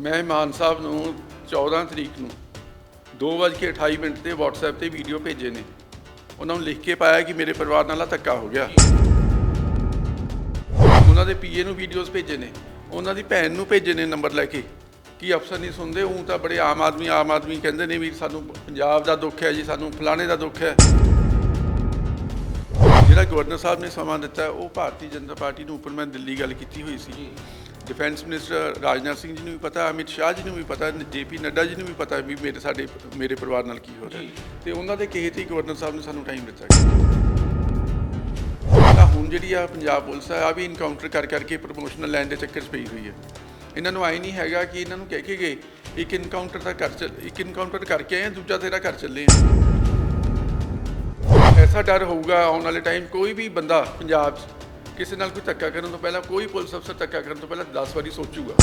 ਮੈਂ ਮਾਨ ਸਾਹਿਬ ਨੂੰ 14 ਤਰੀਕ ਨੂੰ 2:28 ਮਿੰਟ ਤੇ WhatsApp ਤੇ ਵੀਡੀਓ ਭੇਜੇ ਨੇ। ਉਹਨਾਂ ਨੂੰ ਲਿਖ ਕੇ ਪਾਇਆ ਕਿ ਮੇਰੇ ਪਰਿਵਾਰ ਨਾਲ ਆਹ ਧੱਕਾ ਹੋ ਗਿਆ। ਉਹਨਾਂ ਦੇ ਪੀਏ ਨੂੰ ਵੀਡੀਓਜ਼ ਭੇਜੇ ਨੇ। ਉਹਨਾਂ ਦੀ ਭੈਣ ਨੂੰ ਭੇਜੇ ਨੇ ਨੰਬਰ ਲੈ ਕੇ ਕਿ ਅਫਸਰ ਨਹੀਂ ਸੁਣਦੇ, ਉਹ ਤਾਂ ਬੜੇ ਆਮ ਆਦਮੀ ਆਮ ਆਦਮੀ ਕਹਿੰਦੇ ਨੇ ਵੀ ਸਾਨੂੰ ਪੰਜਾਬ ਦਾ ਦੁੱਖ ਹੈ ਜੀ, ਸਾਨੂੰ ਫਲਾਣੇ ਦਾ ਦੁੱਖ ਹੈ। ਜਿਹੜਾ ਗਵਰਨਰ ਸਾਹਿਬ ਨੇ ਸਮਾਂ ਦਿੱਤਾ, ਉਹ ਭਾਰਤੀ ਜਨਤਾ ਪਾਰਟੀ ਨੂੰ ਉੱਪਰ ਮੈਂ ਦਿੱਲੀ ਗੱਲ ਕੀਤੀ ਹੋਈ ਸੀ। ਡਿਫੈਂਸ ਮਿਨਿਸਟਰ ਰਾਜਨਾਥ ਸਿੰਘ ਜੀ ਨੂੰ ਵੀ ਪਤਾ ਅਮਿਤ ਸ਼ਾਹ ਜੀ ਨੂੰ ਵੀ ਪਤਾ ਜੇਪੀ ਨੱਡਾ ਜੀ ਨੂੰ ਵੀ ਪਤਾ ਵੀ ਮੇਰੇ ਸਾਡੇ ਮੇਰੇ ਪਰਿਵਾਰ ਨਾਲ ਕੀ ਹੋ ਰਿਹਾ ਤੇ ਉਹਨਾਂ ਦੇ ਕਹੇ ਤੇ ਹੀ ਗਵਰਨਰ ਸਾਹਿਬ ਨੇ ਸਾਨੂੰ ਟਾਈਮ ਦਿੱਤਾ ਤਾਂ ਹੁਣ ਜਿਹੜੀ ਆ ਪੰਜਾਬ ਪੁਲਿਸ ਆ ਵੀ ਇਨਕਾਊਂਟਰ ਕਰ ਕਰਕੇ ਪ੍ਰੋਮੋਸ਼ਨਲ ਲੈਣ ਦੇ ਚੱਕਰ 'ਚ ਪਈ ਹੋਈ ਹੈ। ਇਹਨਾਂ ਨੂੰ ਆਈ ਨਹੀਂ ਹੈਗਾ ਕਿ ਇਹਨਾਂ ਨੂੰ ਕਹਿ ਕੇ ਗਏ ਇੱਕ ਇਨਕਾਊਂਟਰ ਤਾਂ ਕਰ ਚੱਲ ਇੱਕ ਇਨਕਾਊਂਟਰ ਕਰਕੇ ਆਏ ਆ ਦੂਜਾ ਤੇਰਾ ਕਰ ਚੱਲੇ ਆ। ਐਸਾ ਡਰ ਹੋਊਗਾ ਆਉਣ ਵਾਲੇ ਟਾਈਮ ਕੋਈ ਵੀ ਬੰਦਾ ਪੰਜਾਬ 'ਚ ਕਿਸੇ ਨਾਲ ਕੋਈ ਧੱਕਾ ਕਰਨ ਤੋਂ ਪਹਿਲਾਂ, ਕੋਈ ਪੁਲਿਸ ਅਫਸਰ ਧੱਕਾ ਕਰਨ ਤੋਂ ਪਹਿਲਾਂ 10 ਵਾਰੀ ਸੋਚੂਗਾ।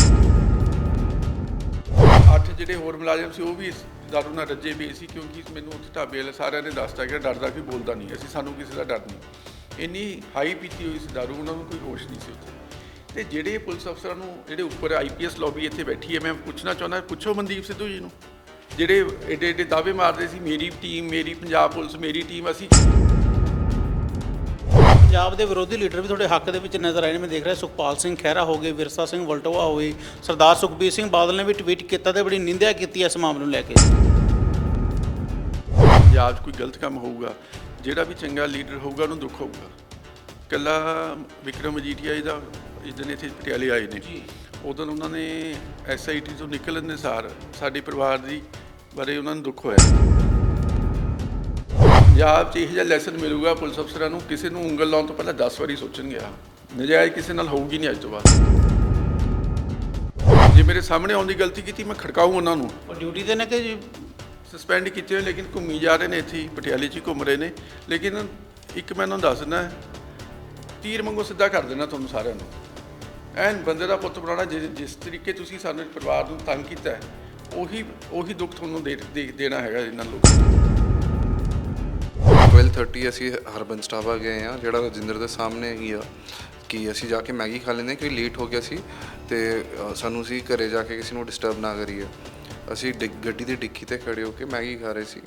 ਅੱਠ ਜਿਹੜੇ ਹੋਰ ਮੁਲਾਜ਼ਮ ਸੀ, ਉਹ ਵੀ ਇਸ ਦਾਰੂ ਨਾਲ ਰੱਜੇ ਵੀ ਸੀ, ਕਿਉਂਕਿ ਮੈਨੂੰ ਉੱਥੇ ਢਾਬੇ ਵਾਲੇ ਸਾਰਿਆਂ ਨੇ ਦੱਸਤਾ ਕਿ ਡਰਦਾ ਕੋਈ ਬੋਲਦਾ ਨਹੀਂ, ਅਸੀਂ ਸਾਨੂੰ ਕਿਸੇ ਦਾ ਡਰ ਨਹੀਂ। ਇੰਨੀ ਹਾਈ ਪੀਤੀ ਹੋਈ ਸੀ ਦਾਰੂ, ਉਹਨਾਂ ਨੂੰ ਕੋਈ ਹੋਸ਼ ਨਹੀਂ ਸੀ ਉੱਥੇ। ਤੇ ਜਿਹੜੇ ਪੁਲਿਸ ਅਫਸਰਾਂ ਨੂੰ, ਜਿਹੜੇ ਉੱਪਰ ਆਈਪੀਐਸ ਲੌਬੀ ਇੱਥੇ ਬੈਠੀ ਹੈ, ਮੈਂ ਪੁੱਛਣਾ ਚਾਹੁੰਦਾ, ਪੁੱਛੋ ਮਨਦੀਪ ਸਿੱਧੂ ਜੀ ਨੂੰ। ਜਿਹੜੇ ਏਡੇ ਏਡੇ ਦਾਅਵੇ ਮਾਰਦੇ ਸੀ, ਮੇਰੀ ਟੀਮ ਮੇਰੀ ਪੰਜਾਬ ਪੁਲਿਸ, ਮੇਰੀ ਟੀਮ ਅਸੀਂ ਪੰਜਾਬ ਦੇ ਵਿਰੋਧੀ ਲੀਡਰ ਵੀ ਤੁਹਾਡੇ ਹੱਕ ਦੇ ਵਿੱਚ ਨਜ਼ਰ ਆਏ ਨੇ। ਮੈਂ ਦੇਖ ਰਿਹਾ ਸੁਖਪਾਲ ਸਿੰਘ ਖਹਿਰਾ ਹੋ ਗਏ ਵਿਰਸਾ ਸਿੰਘ ਵਲਟੋਆ ਹੋਏ ਸਰਦਾਰ ਸੁਖਬੀਰ ਸਿੰਘ ਬਾਦਲ ਨੇ ਵੀ ਟਵੀਟ ਕੀਤਾ ਤੇ ਬੜੀ ਨਿੰਦਿਆ ਕੀਤੀ ਇਸ ਮਾਮਲੇ ਨੂੰ ਲੈ ਕੇ। ਪੰਜਾਬ 'ਚ ਕੋਈ ਗਲਤ ਕੰਮ ਹੋਊਗਾ ਜਿਹੜਾ ਵੀ ਚੰਗਾ ਲੀਡਰ ਹੋਊਗਾ ਉਹਨੂੰ ਦੁੱਖ ਹੋਊਗਾ। ਕੱਲਾ ਵਿਕਰਮ ਮਜੀਠੀਆ ਜੀ ਦਾ ਇਸ ਦਿਨ ਇੱਥੇ ਪਟਿਆਲੇ ਆਏ ਨੇ ਉਦੋਂ ਉਹਨਾਂ ਨੇ ਐਸਆਈਟੀ ਤੋਂ ਨਿਕਲਣ ਦੇ ਸਾਰ ਸਾਡੇ ਪਰਿਵਾਰ ਦੀ ਬਾਰੇ ਉਹਨਾਂ ਨੂੰ ਦੁੱਖ ਹੋਇਆ। ਪੰਜਾਬ 'ਚ ਇਹ ਜਿਹਾ ਲੈਸਨ ਮਿਲੂਗਾ ਪੁਲਿਸ ਅਫਸਰਾਂ ਨੂੰ ਕਿਸੇ ਨੂੰ ਉਂਗਲ ਲਾਉਣ ਤੋਂ ਪਹਿਲਾਂ 10 ਵਾਰੀ ਸੋਚਣਗੇ ਆ ਨਜਾਇਜ਼ ਕਿਸੇ ਨਾਲ ਹੋਊਗੀ ਨਹੀਂ ਅੱਜ ਤੋਂ ਬਾਅਦ। ਜੇ ਮੇਰੇ ਸਾਹਮਣੇ ਆਉਣ ਦੀ ਗਲਤੀ ਕੀਤੀ ਮੈਂ ਖੜਕਾਊਂ ਉਹਨਾਂ ਨੂੰ। ਉਹ ਡਿਊਟੀ ਤੇ ਨੇ ਕਿ ਸਸਪੈਂਡ ਕੀਤੇ ਹੋਏ ਲੇਕਿਨ ਘੁੰਮੀ ਜਾ ਰਹੇ ਨੇ ਇੱਥੇ ਪਟਿਆਲੇ 'ਚ ਹੀ ਘੁੰਮ ਰਹੇ ਨੇ। ਲੇਕਿਨ ਇੱਕ ਮੈਂ ਉਹਨਾਂ ਨੂੰ ਦੱਸ ਦਿੰਦਾ ਤੀਰ ਵਾਂਗੂ ਸਿੱਧਾ ਕਰ ਦੇਣਾ ਤੁਹਾਨੂੰ ਸਾਰਿਆਂ ਨੂੰ। ਐਨ ਬੰਦੇ ਦਾ ਪੁੱਤ ਬਣਾਉਣਾ ਜਿਸ ਤਰੀਕੇ ਤੁਸੀਂ ਸਾਨੂੰ ਪਰਿਵਾਰ ਨੂੰ ਤੰਗ ਕੀਤਾ ਹੈ ਉਹੀ ਉਹੀ ਦੁੱਖ ਤੁਹਾਨੂੰ ਦੇ- ਦੇਣਾ ਹੈਗਾ ਇਹਨਾਂ ਲੋਕਾਂ ਨੂੰ। 12:30 ਅਸੀਂ ਹਰਬੰਸ ਢਾਬਾ ਗਏ ਆ ਜਿਹੜਾ ਰਜਿੰਦਰ ਦੇ ਸਾਹਮਣੇ ਹੈਗੀ ਆ ਕਿ ਅਸੀਂ ਜਾ ਕੇ ਮੈਗੀ ਖਾ ਲੈਂਦੇ ਕਿ ਲੇਟ ਹੋ ਗਿਆ ਸੀ ਤੇ ਅ, ਸਾਨੂੰ ਸੀ ਘਰੇ ਜਾ ਕੇ ਕਿਸੇ ਨੂੰ ਡਿਸਟਰਬ ਨਾ ਕਰੀਏ। ਅਸੀਂ ਡਿੱਗ- ਗੱਡੀ ਦੀ ਡਿੱਕੀ ਤੇ ਖੜੇ ਹੋ ਕੇ ਮੈਗੀ ਖਾ ਰਹੇ ਸੀ।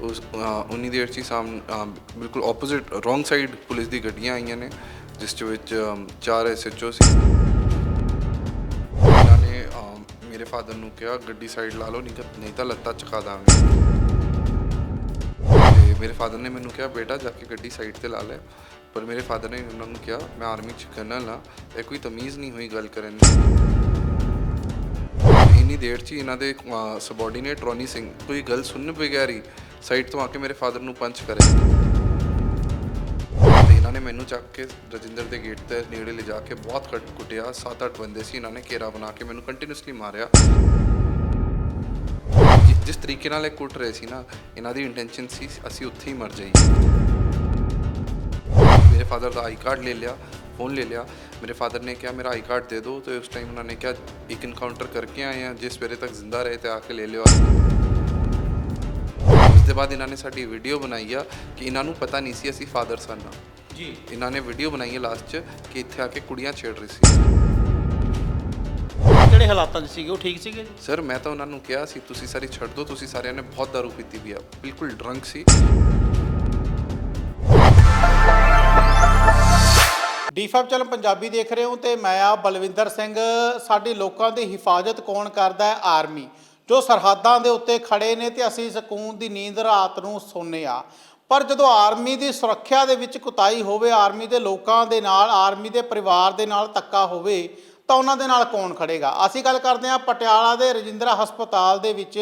ਉਸ ਅ, ਉਨੀ ਦੇਰ 'ਚ ਹੀ ਸਾਹਮ ਅ, ਬਿਲਕੁਲ ਆਪੋਜ਼ਿਟ ਰੋਂਗ ਸਾਈਡ ਪੁਲਿਸ ਦੀ ਗੱਡੀਆਂ ਆਈਆਂ ਨੇ ਜਿਸ ਦੇ ਵਿੱਚ ਅ, ਚਾਰ ਐਸਐਚਓ ਸੀ। ਉਹਨਾਂ ਨੇ ਅ, ਮੇਰੇ ਫਾਦਰ ਨੂੰ ਕਿਹਾ ਗੱਡੀ ਸਾਈਡ ਲਾ ਲਓ ਨਹੀਂ ਤਾਂ ਨਹੀਂ ਤਾਂ ਲੱਤਾਂ ਚਕਾ ਦਾਂਗੇ। ਤੇ ਮੇਰੇ ਫਾਦਰ ਨੇ ਮੈਨੂੰ ਕਿਹਾ, ਬੇਟਾ, ਜਾ ਕੇ ਗੱਡੀ ਸਾਈਡ ਤੇ ਲਾ ਲੈ। ਪਰ ਮੇਰੇ ਫਾਦਰ ਨੇ ਉਹਨਾਂ ਨੂੰ ਕਿਹਾ, ਮੈਂ ਆਰਮੀ ਚ ਕਰਨਲ ਆ ਇਹ ਕੋਈ ਤਮੀਜ਼ ਨਹੀਂ ਹੋਈ ਗੱਲ ਕਰਨ ਦੀ। ਇੰਨੀ ਦੇਰ ਚ ਹੀ ਇਹਨਾਂ ਦੇ ਸਬੋਰਡੀਨੇਟ ਰੋਨੀ ਸਿੰਘ ਕੋਈ ਗੱਲ ਸੁਣਨ ਬਗੈਰ ਹੀ ਸਾਈਡ ਤੋਂ ਆ ਕੇ ਮੇਰੇ ਫਾਦਰ ਨੂੰ ਪੰਚ ਕਰੇ। ਇਹਨਾਂ ਨੇ ਮੈਨੂੰ ਚੱਕ ਕੇ ਰਜਿੰਦਰ ਦੇ ਗੇਟ ਤੇ ਨੇੜੇ ਲਿਜਾ ਕੇ ਬਹੁਤ ਕੱਟ ਕੁੱਟਿਆ। ਸੱਤ ਅੱਠ ਬੰਦੇ ਸੀ ਇਹਨਾਂ ਨੇ ਘੇਰਾ ਬਣਾ ਕੇ ਮੈਨੂੰ ਕੰਟੀਨਿਊਸਲੀ ਮਾਰਿਆ। ਜਿਸ ਤਰੀਕੇ ਨਾਲ ਇਹ ਕੁੱਟ ਰਹੇ ਸੀ ਨਾ ਇਹਨਾਂ ਦੀ ਇੰਟੈਂਸ਼ਨ ਸੀ ਅਸੀਂ ਉੱਥੇ ਹੀ ਮਰ ਜਾਈਏ। ਮੇਰੇ ਫਾਦਰ ਦਾ ਆਈ ਕਾਰਡ ਲੈ ਲਿਆ ਫੋਨ ਲੈ ਲਿਆ। ਮੇਰੇ ਫਾਦਰ ਨੇ ਕਿਹਾ ਮੇਰਾ ਆਈ ਕਾਰਡ ਦੇ ਦਿਓ। ਤੇ ਉਸ ਟਾਈਮ ਉਹਨਾਂ ਨੇ ਕਿਹਾ ਇੱਕ ਇਨਕਾਊਂਟਰ ਕਰਕੇ ਆਏ ਆ ਜਿਸ ਵੇਲੇ ਤੱਕ ਜ਼ਿੰਦਾ ਰਹੇ ਤੇ ਆ ਕੇ ਲੈ ਲਿਓ ਉਸ ਦੇ ਬਾਅਦ ਇਹਨਾਂ ਨੇ ਸਾਡੀ ਵੀਡੀਓ ਬਣਾਈ ਆ ਕਿ ਇਹਨਾਂ ਨੂੰ ਪਤਾ ਨਹੀਂ ਸੀ ਅਸੀਂ ਫਾਦਰ ਸਨ ਆ। ਜੀ। ਇਹਨਾਂ ਨੇ ਵੀਡੀਓ ਬਣਾਈ ਹੈ ਲਾਸਟ 'ਚ ਕਿਹੜੇ ਹਾਲਾਤਾਂ 'ਚ ਸੀਗੇ? ਉਹ ਠੀਕ ਸੀਗੇ ਜੀ? ਸਰ ਮੈਂ ਤਾਂ ਉਹਨਾਂ ਨੂੰ ਕਿਹਾ ਸੀ ਤੁਸੀਂ ਸਾਰੀ ਛੱਡ ਦਿਓ ਤੁਸੀਂ ਸਾਰਿਆਂ ਨੇ ਬਹੁਤ ਦਾਰੂ ਪੀਤੀ ਵੀ ਆ। ਬਿਲਕੁਲ ਡਰੰਕ ਸੀ। ਡੀਫੈਬ ਚੈਨਲ ਪੰਜਾਬੀ ਦੇਖ ਰਹੇ ਹੋ ਤੇ ਮੈਂ ਆ ਬਲਵਿੰਦਰ ਸਿੰਘ। ਸਾਡੀ ਲੋਕਾਂ ਦੀ ਹਿਫਾਜ਼ਤ ਕੌਣ ਕਰਦਾ ਹੈ? ਆਰਮੀ। ਜੋ ਸਰਹੱਦਾਂ ਦੇ ਉੱਤੇ ਖੜੇ ਨੇ ਤੇ ਅਸੀਂ ਸਕੂਨ ਦੀ ਨੀਂਦ ਰਾਤ ਨੂੰ ਸੌਂਦੇ ਆ ਪਰ ਜਦੋਂ ਆਰਮੀ ਦੀ ਸੁਰੱਖਿਆ ਦੇ ਵਿੱਚ ਕੁਤਾਈ ਹੋਵੇ ਆਰਮੀ ਦੇ ਲੋਕਾਂ ਦੇ ਨਾਲ ਆਰਮੀ ਦੇ ਪਰਿਵਾਰ ਦੇ ਨਾਲ ਧੱਕਾ ਹੋਵੇ ਤਾਂ ਉਹਨਾਂ ਦੇ ਨਾਲ ਕੌਣ ਖੜੇਗਾ? ਅਸੀਂ ਗੱਲ ਕਰਦੇ ਹਾਂ ਪਟਿਆਲਾ ਦੇ ਰਜਿੰਦਰਾ ਹਸਪਤਾਲ ਦੇ ਵਿੱਚ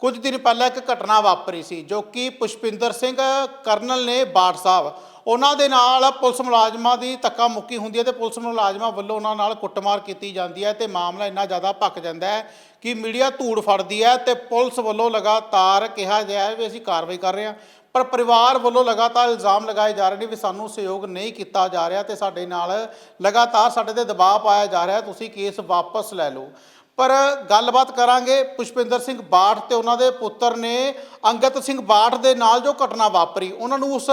ਕੁਝ ਦਿਨ ਪਹਿਲਾਂ ਇੱਕ ਘਟਨਾ ਵਾਪਰੀ ਸੀ, ਜੋ ਕਿ ਪੁਸ਼ਪਿੰਦਰ ਸਿੰਘ, ਕਰਨਲ ਨੇ ਬਾੜ ਸਾਹਿਬ। ਉਹਨਾਂ ਦੇ ਨਾਲ ਪੁਲਿਸ ਮੁਲਾਜ਼ਮਾਂ ਦੀ ਧੱਕਾ ਮੁੱਕੀ ਹੁੰਦੀ ਹੈ ਤੇ ਪੁਲਿਸ ਮੁਲਾਜ਼ਮਾਂ ਵੱਲੋਂ ਉਹਨਾਂ ਨਾਲ ਕੁੱਟਮਾਰ ਕੀਤੀ ਜਾਂਦੀ ਹੈ ਤੇ ਮਾਮਲਾ ਇੰਨਾ ਜ਼ਿਆਦਾ ਭੱਕ ਜਾਂਦਾ ਹੈ ਕਿ ਮੀਡੀਆ ਧੂੜ ਫੜਦੀ ਹੈ ਤੇ ਪੁਲਿਸ ਵੱਲੋਂ ਲਗਾਤਾਰ ਕਿਹਾ ਗਿਆ ਵੀ ਅਸੀਂ ਕਾਰਵਾਈ ਕਰ ਰਹੇ ਹਾਂ। ਪਰ ਪਰਿਵਾਰ ਵੱਲੋਂ ਲਗਾਤਾਰ ਇਲਜ਼ਾਮ ਲਗਾਏ ਜਾ ਰਹੇ ਨੇ ਵੀ ਸਾਨੂੰ ਸਹਿਯੋਗ ਨਹੀਂ ਕੀਤਾ ਜਾ ਰਿਹਾ ਤੇ ਸਾਡੇ ਨਾਲ ਲਗਾਤਾਰ ਸਾਡੇ ਤੇ ਦਬਾਅ ਪਾਇਆ ਜਾ ਰਿਹਾ। ਤੁਸੀਂ ਕੇਸ ਵਾਪਸ ਲੈ ਲਓ। ਪਰ ਗੱਲਬਾਤ ਕਰਾਂਗੇ ਪੁਸ਼ਪਿੰਦਰ ਸਿੰਘ ਬਾਠ ਤੇ ਉਹਨਾਂ ਦੇ ਪੁੱਤਰ ਨੇ ਅੰਗਤ ਸਿੰਘ ਬਾਠ ਦੇ ਨਾਲ ਜੋ ਘਟਨਾ ਵਾਪਰੀ, ਉਹਨਾਂ ਨੂੰ ਉਸ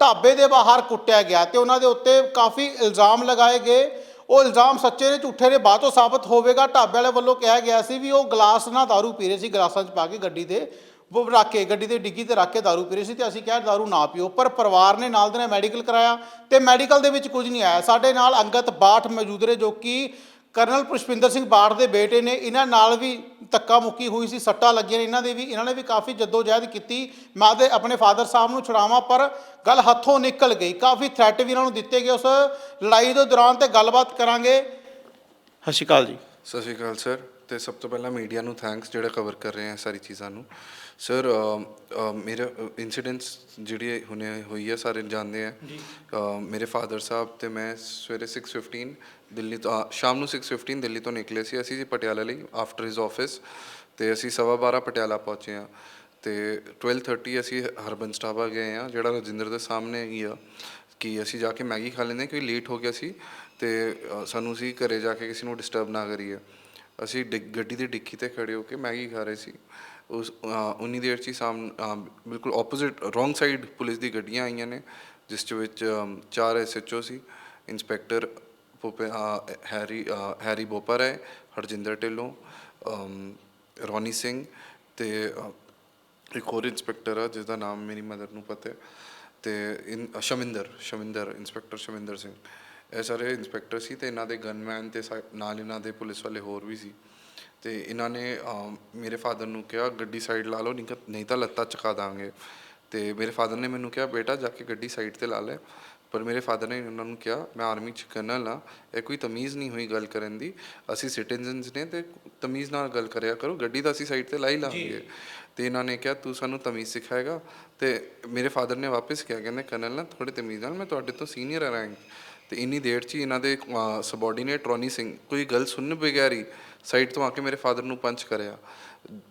ਢਾਬੇ ਦੇ ਬਾਹਰ ਕੁੱਟਿਆ ਗਿਆ ਤੇ ਉਹਨਾਂ ਦੇ ਉੱਤੇ ਕਾਫੀ ਇਲਜ਼ਾਮ ਲਗਾਏ ਗਏ। ਉਹ ਇਲਜ਼ਾਮ ਸੱਚੇ ਨੇ, ਝੂਠੇ ਨੇ, ਬਾਅਦ ਤੋਂ ਸਾਬਤ ਹੋਵੇਗਾ। ਢਾਬੇ ਵਾਲੇ ਵੱਲੋਂ ਕਿਹਾ ਗਿਆ ਸੀ ਵੀ ਉਹ ਗਲਾਸ ਨਾਲ दारू ਪੀ ਰਹੇ ਸੀ, ਗਲਾਸਾਂ 'ਚ ਪਾ ਕੇ ਗੱਡੀ ਦੇ ਉਹ ਰੱਖ ਕੇ ਗੱਡੀ ਦੇ ਡਿੱਗੀ ਤੇ ਰੱਖ ਕੇ दारू ਪੀ ਰਹੇ ਸੀ ਤੇ ਅਸੀਂ ਕਿਹਾ दारू ਨਾ ਪੀਓ ਪਰ ਪਰਿਵਾਰ ਨੇ ਨਾਲ ਦੇ ਨਾਲ ਮੈਡੀਕਲ ਕਰਾਇਆ ਤੇ ਮੈਡੀਕਲ ਦੇ ਵਿੱਚ ਕੁਝ ਨਹੀਂ ਆਇਆ ਸਾਡੇ ਨਾਲ ਅੰਗਤ ਬਾਠ ਮੌਜੂਦ ਨੇ ਜੋ ਕਿ ਕਰਨਲ ਪੁਸ਼ਪਿੰਦਰ ਸਿੰਘ ਬਾਠ ਦੇ ਬੇਟੇ ਨੇ ਇਹਨਾਂ ਨਾਲ ਵੀ ਧੱਕਾ ਮੁੱਕੀ ਹੋਈ ਸੀ ਸੱਟਾਂ ਲੱਗੀਆਂ ਨੇ ਇਹਨਾਂ ਦੇ ਵੀ ਇਹਨਾਂ ਨੇ ਵੀ ਕਾਫੀ ਜਦੋਜਹਿਦ ਕੀਤੀ ਮੈਂ ਤੇ ਆਪਣੇ ਫਾਦਰ ਸਾਹਿਬ ਨੂੰ ਛੁਡਾਵਾਂ ਪਰ ਗੱਲ ਹੱਥੋਂ ਨਿਕਲ ਗਈ ਕਾਫੀ ਥ੍ਰੈਟ ਵੀ ਇਹਨਾਂ ਨੂੰ ਦਿੱਤੇ ਗਏ ਉਸ ਲੜਾਈ ਦੇ ਦੌਰਾਨ ਤੇ ਗੱਲਬਾਤ ਕਰਾਂਗੇ ਸਤਿ ਸ਼੍ਰੀ ਅਕਾਲ ਜੀ ਸਤਿ ਸ਼੍ਰੀ ਅਕਾਲ ਸਰ ਤੇ ਸਭ ਤੋਂ ਪਹਿਲਾਂ ਮੀਡੀਆ ਨੂੰ ਥੈਂਕਸ ਜਿਹੜਾ ਕਵਰ ਕਰ ਰਹੇ ਹੈ ਸਾਰੀ ਚੀਜ਼ਾਂ ਨੂੰ ਸਰ ਮੇਰੇ ਇਨਸੀਡੈਂਟਸ ਜਿਹੜੀ ਹੁਣੇ ਹੋਈ ਹੈ ਸਾਰੇ ਜਾਣਦੇ ਆ ਮੇਰੇ ਫਾਦਰ ਸਾਹਿਬ ਤੇ ਮੈਂ ਸਵੇਰੇ 6:15 ਦਿੱਲੀ ਤੋਂ ਸ਼ਾਮ ਨੂੰ 6:15 ਦਿੱਲੀ ਤੋਂ ਨਿਕਲੇ ਸੀ ਅਸੀਂ ਜੀ ਪਟਿਆਲਾ ਲਈ ਆਫਟਰ ਹਿਸ ਆਫਿਸ ਤੇ ਅਸੀਂ ਸਵਾ ਬਾਰਾਂ ਪਟਿਆਲਾ ਪਹੁੰਚੇ ਆ ਤੇ 12:30 ਅਸੀਂ ਹਰਬੰਸ ਢਾਬਾ ਗਏ ਆ ਜਿਹੜਾ ਰਜਿੰਦਰ ਦੇ ਸਾਹਮਣੇ ਹੀ ਆ ਕਿ ਅਸੀਂ ਜਾ ਕੇ ਮੈਗੀ ਖਾ ਲੈਂਦੇ ਕਿਉਂਕਿ ਲੇਟ ਹੋ ਗਿਆ ਸੀ ਤੇ ਸਾਨੂੰ ਸੀ ਘਰੇ ਜਾ ਕੇ ਕਿਸੇ ਨੂੰ ਡਿਸਟਰਬ ਨਾ ਕਰੀਏ ਅਸੀਂ ਗੱਡੀ ਦੀ ਡਿੱਕੀ ਤੇ ਖੜੇ ਹੋ ਕੇ ਮੈਗੀ ਖਾ ਰਹੇ ਸੀ ਉਸ ਉਨੀ ਦੇਰ 'ਚ ਹੀ ਸਾਹਮ ਬਿਲਕੁਲ ਆਪੋਜ਼ਿਟ ਰੋਂਗ ਸਾਈਡ ਪੁਲਿਸ ਦੀ ਗੱਡੀਆਂ ਆਈਆਂ ਨੇ ਜਿਸ 'ਚ ਵਿੱਚ ਅ, ਚਾਰ ਐਸਐਚਓ ਸੀ ਇੰਸਪੈਕਟਰ ਭੁਪੇ ਹੈਰੀ ਹੈਰੀ ਬੋਪਰ ਹੈ ਹਰਜਿੰਦਰ ਢਿੱਲੋਂ ਅਮ, ਰੋਨੀ ਸਿੰਘ ਤੇ ਇੱਕ ਹੋਰ ਇੰਸਪੈਕਟਰ ਆ ਜਿਸ ਦਾ ਨਾਮ ਮੇਰੀ ਮਦਰ ਨੂੰ ਪਤਾ ਹੈ ਤੇ ਇਨ ਸ਼ਮਿੰਦਰ ਸ਼ਮਿੰਦਰ ਇੰਸਪੈਕਟਰ ਸ਼ਮਿੰਦਰ ਸਿੰਘ। ਇਹ ਸਾਰੇ ਇੰਸਪੈਕਟਰ ਸੀ ਤੇ ਇਹਨਾਂ ਦੇ ਗਨਮੈਨ ਤੇ ਸਾ- ਨਾਲ ਇਹਨਾਂ ਦੇ ਪੁਲਿਸ ਵਾਲੇ ਹੋਰ ਵੀ ਸੀ। ਤੇ ਇਹਨਾਂ ਨੇ ਮੇਰੇ ਫਾਦਰ ਨੂੰ ਕਿਹਾ ਗੱਡੀ ਸਾਈਡ ਲਾ ਲਓ ਨਹੀਂ ਤਾਂ- ਲੱਤਾਂ ਚਕਾ ਦਾਂਗੇ। ਤੇ ਮੇਰੇ ਫਾਦਰ ਨੇ ਮੈਨੂੰ ਕਿਹਾ ਬੇਟਾ ਜਾ ਕੇ ਗੱਡੀ ਸਾਈਡ ਤੇ ਲਾ ਲੈ। ਪਰ ਮੇਰੇ ਫਾਦਰ ਨੇ ਉਹਨਾਂ ਨੂੰ ਕਿਹਾ ਮੈਂ ਆਰਮੀ ਚ ਕਰਨਲ ਆ ਇਹ ਕੋਈ ਤਮੀਜ਼ ਨਹੀਂ ਹੋਈ ਗੱਲ ਕਰਨ ਦੀ। ਅਸੀਂ ਸਿਟੀਜ਼ਨਸ ਨੇ ਤੇ ਤਮੀਜ਼ ਨਾਲ ਗੱਲ ਕਰਿਆ ਕਰੋ। ਗੱਡੀ ਤਾਂ ਅਸੀਂ ਸਾਈਡ ਤੇ ਲਾ ਹੀ ਲਾਂਗੇ। ਤੇ ਇਹਨਾਂ ਨੇ ਕਿਹਾ ਤੂੰ ਸਾਨੂੰ ਤਮੀਜ਼ ਸਿਖਾਏਗਾ। ਤੇ ਮੇਰੇ ਫਾਦਰ ਨੇ ਵਾਪਸ ਕਿਹਾ ਕਹਿੰਦੇ ਕਰਨਲ ਨਾ ਥੋੜੇ ਤਮੀਜ਼ ਨਾਲ ਮੈਂ ਤੁਹਾਡੇ ਤੋਂ ਸੀਨੀਅਰ ਆ ਰੈਂਕ ਤੇ ਇੰਨੀ ਦੇਰ 'ਚ ਹੀ ਇਹਨਾਂ ਦੇ ਸਬੋਰਡੀਨੇਟ ਰੋਨੀ ਸਿੰਘ, ਕੋਈ ਗੱਲ ਸੁਣਨ ਬਗੈਰ ਹੀ ਸਾਈਡ ਤੋਂ ਆ ਕੇ ਮੇਰੇ ਫਾਦਰ ਨੂੰ ਪੰਚ ਕਰਿਆ।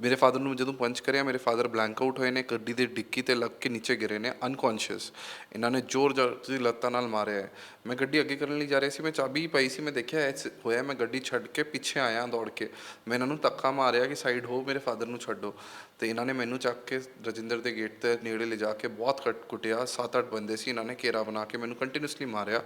ਮੇਰੇ ਫਾਦਰ ਨੂੰ ਜਦੋਂ ਪੰਚ ਕਰਿਆ, ਮੇਰੇ ਫਾਦਰ ਬਲੈਂਕ ਆਊਟ ਹੋਏ ਨੇ, ਗੱਡੀ ਦੇ ਡਿੱਕੀ ਤੇ ਲੱਗ ਕੇ ਨੀਚੇ ਗਿਰੇ ਨੇ ਅਨਕੌਂਸ਼ੀਅਸ ਇਹਨਾਂ ਨੇ ਜ਼ੋਰ ਜ਼ੋਰ ਦੀ ਲੱਤਾਂ ਨਾਲ ਮਾਰਿਆ ਹੈ। ਮੈਂ ਗੱਡੀ ਅੱਗੇ ਕਰਨ ਲਈ ਜਾ ਰਿਹਾ ਸੀ, ਮੈਂ ਚਾਬੀ ਪਾਈ ਸੀ, ਮੈਂ ਦੇਖਿਆ ਐਸ ਹੋਇਆ, ਮੈਂ ਗੱਡੀ ਛੱਡ ਕੇ ਪਿੱਛੇ ਆਇਆ ਦੌੜ ਕੇ। ਮੈਂ ਇਹਨਾਂ ਨੂੰ ਧੱਕਾ ਮਾਰਿਆ ਕਿ ਸਾਈਡ ਹੋ, ਮੇਰੇ ਫਾਦਰ ਨੂੰ ਛੱਡੋ। ਤੇ ਇਹਨਾਂ ਨੇ ਮੈਨੂੰ ਚੱਕ ਕੇ ਰਜਿੰਦਰ ਦੇ ਗੇਟ ਤੇ ਨੇੜੇ ਲਿਜਾ ਕੇ ਬਹੁਤ ਕੱਟ, ਕੁੱਟਿਆ। ਸੱਤ ਅੱਠ ਬੰਦੇ ਸੀ ਇਹਨਾਂ ਨੇ ਘੇਰਾ ਬਣਾ ਕੇ ਮੈਨੂੰ ਕੰਟੀਨਿਊਸਲੀ ਮਾਰਿਆ।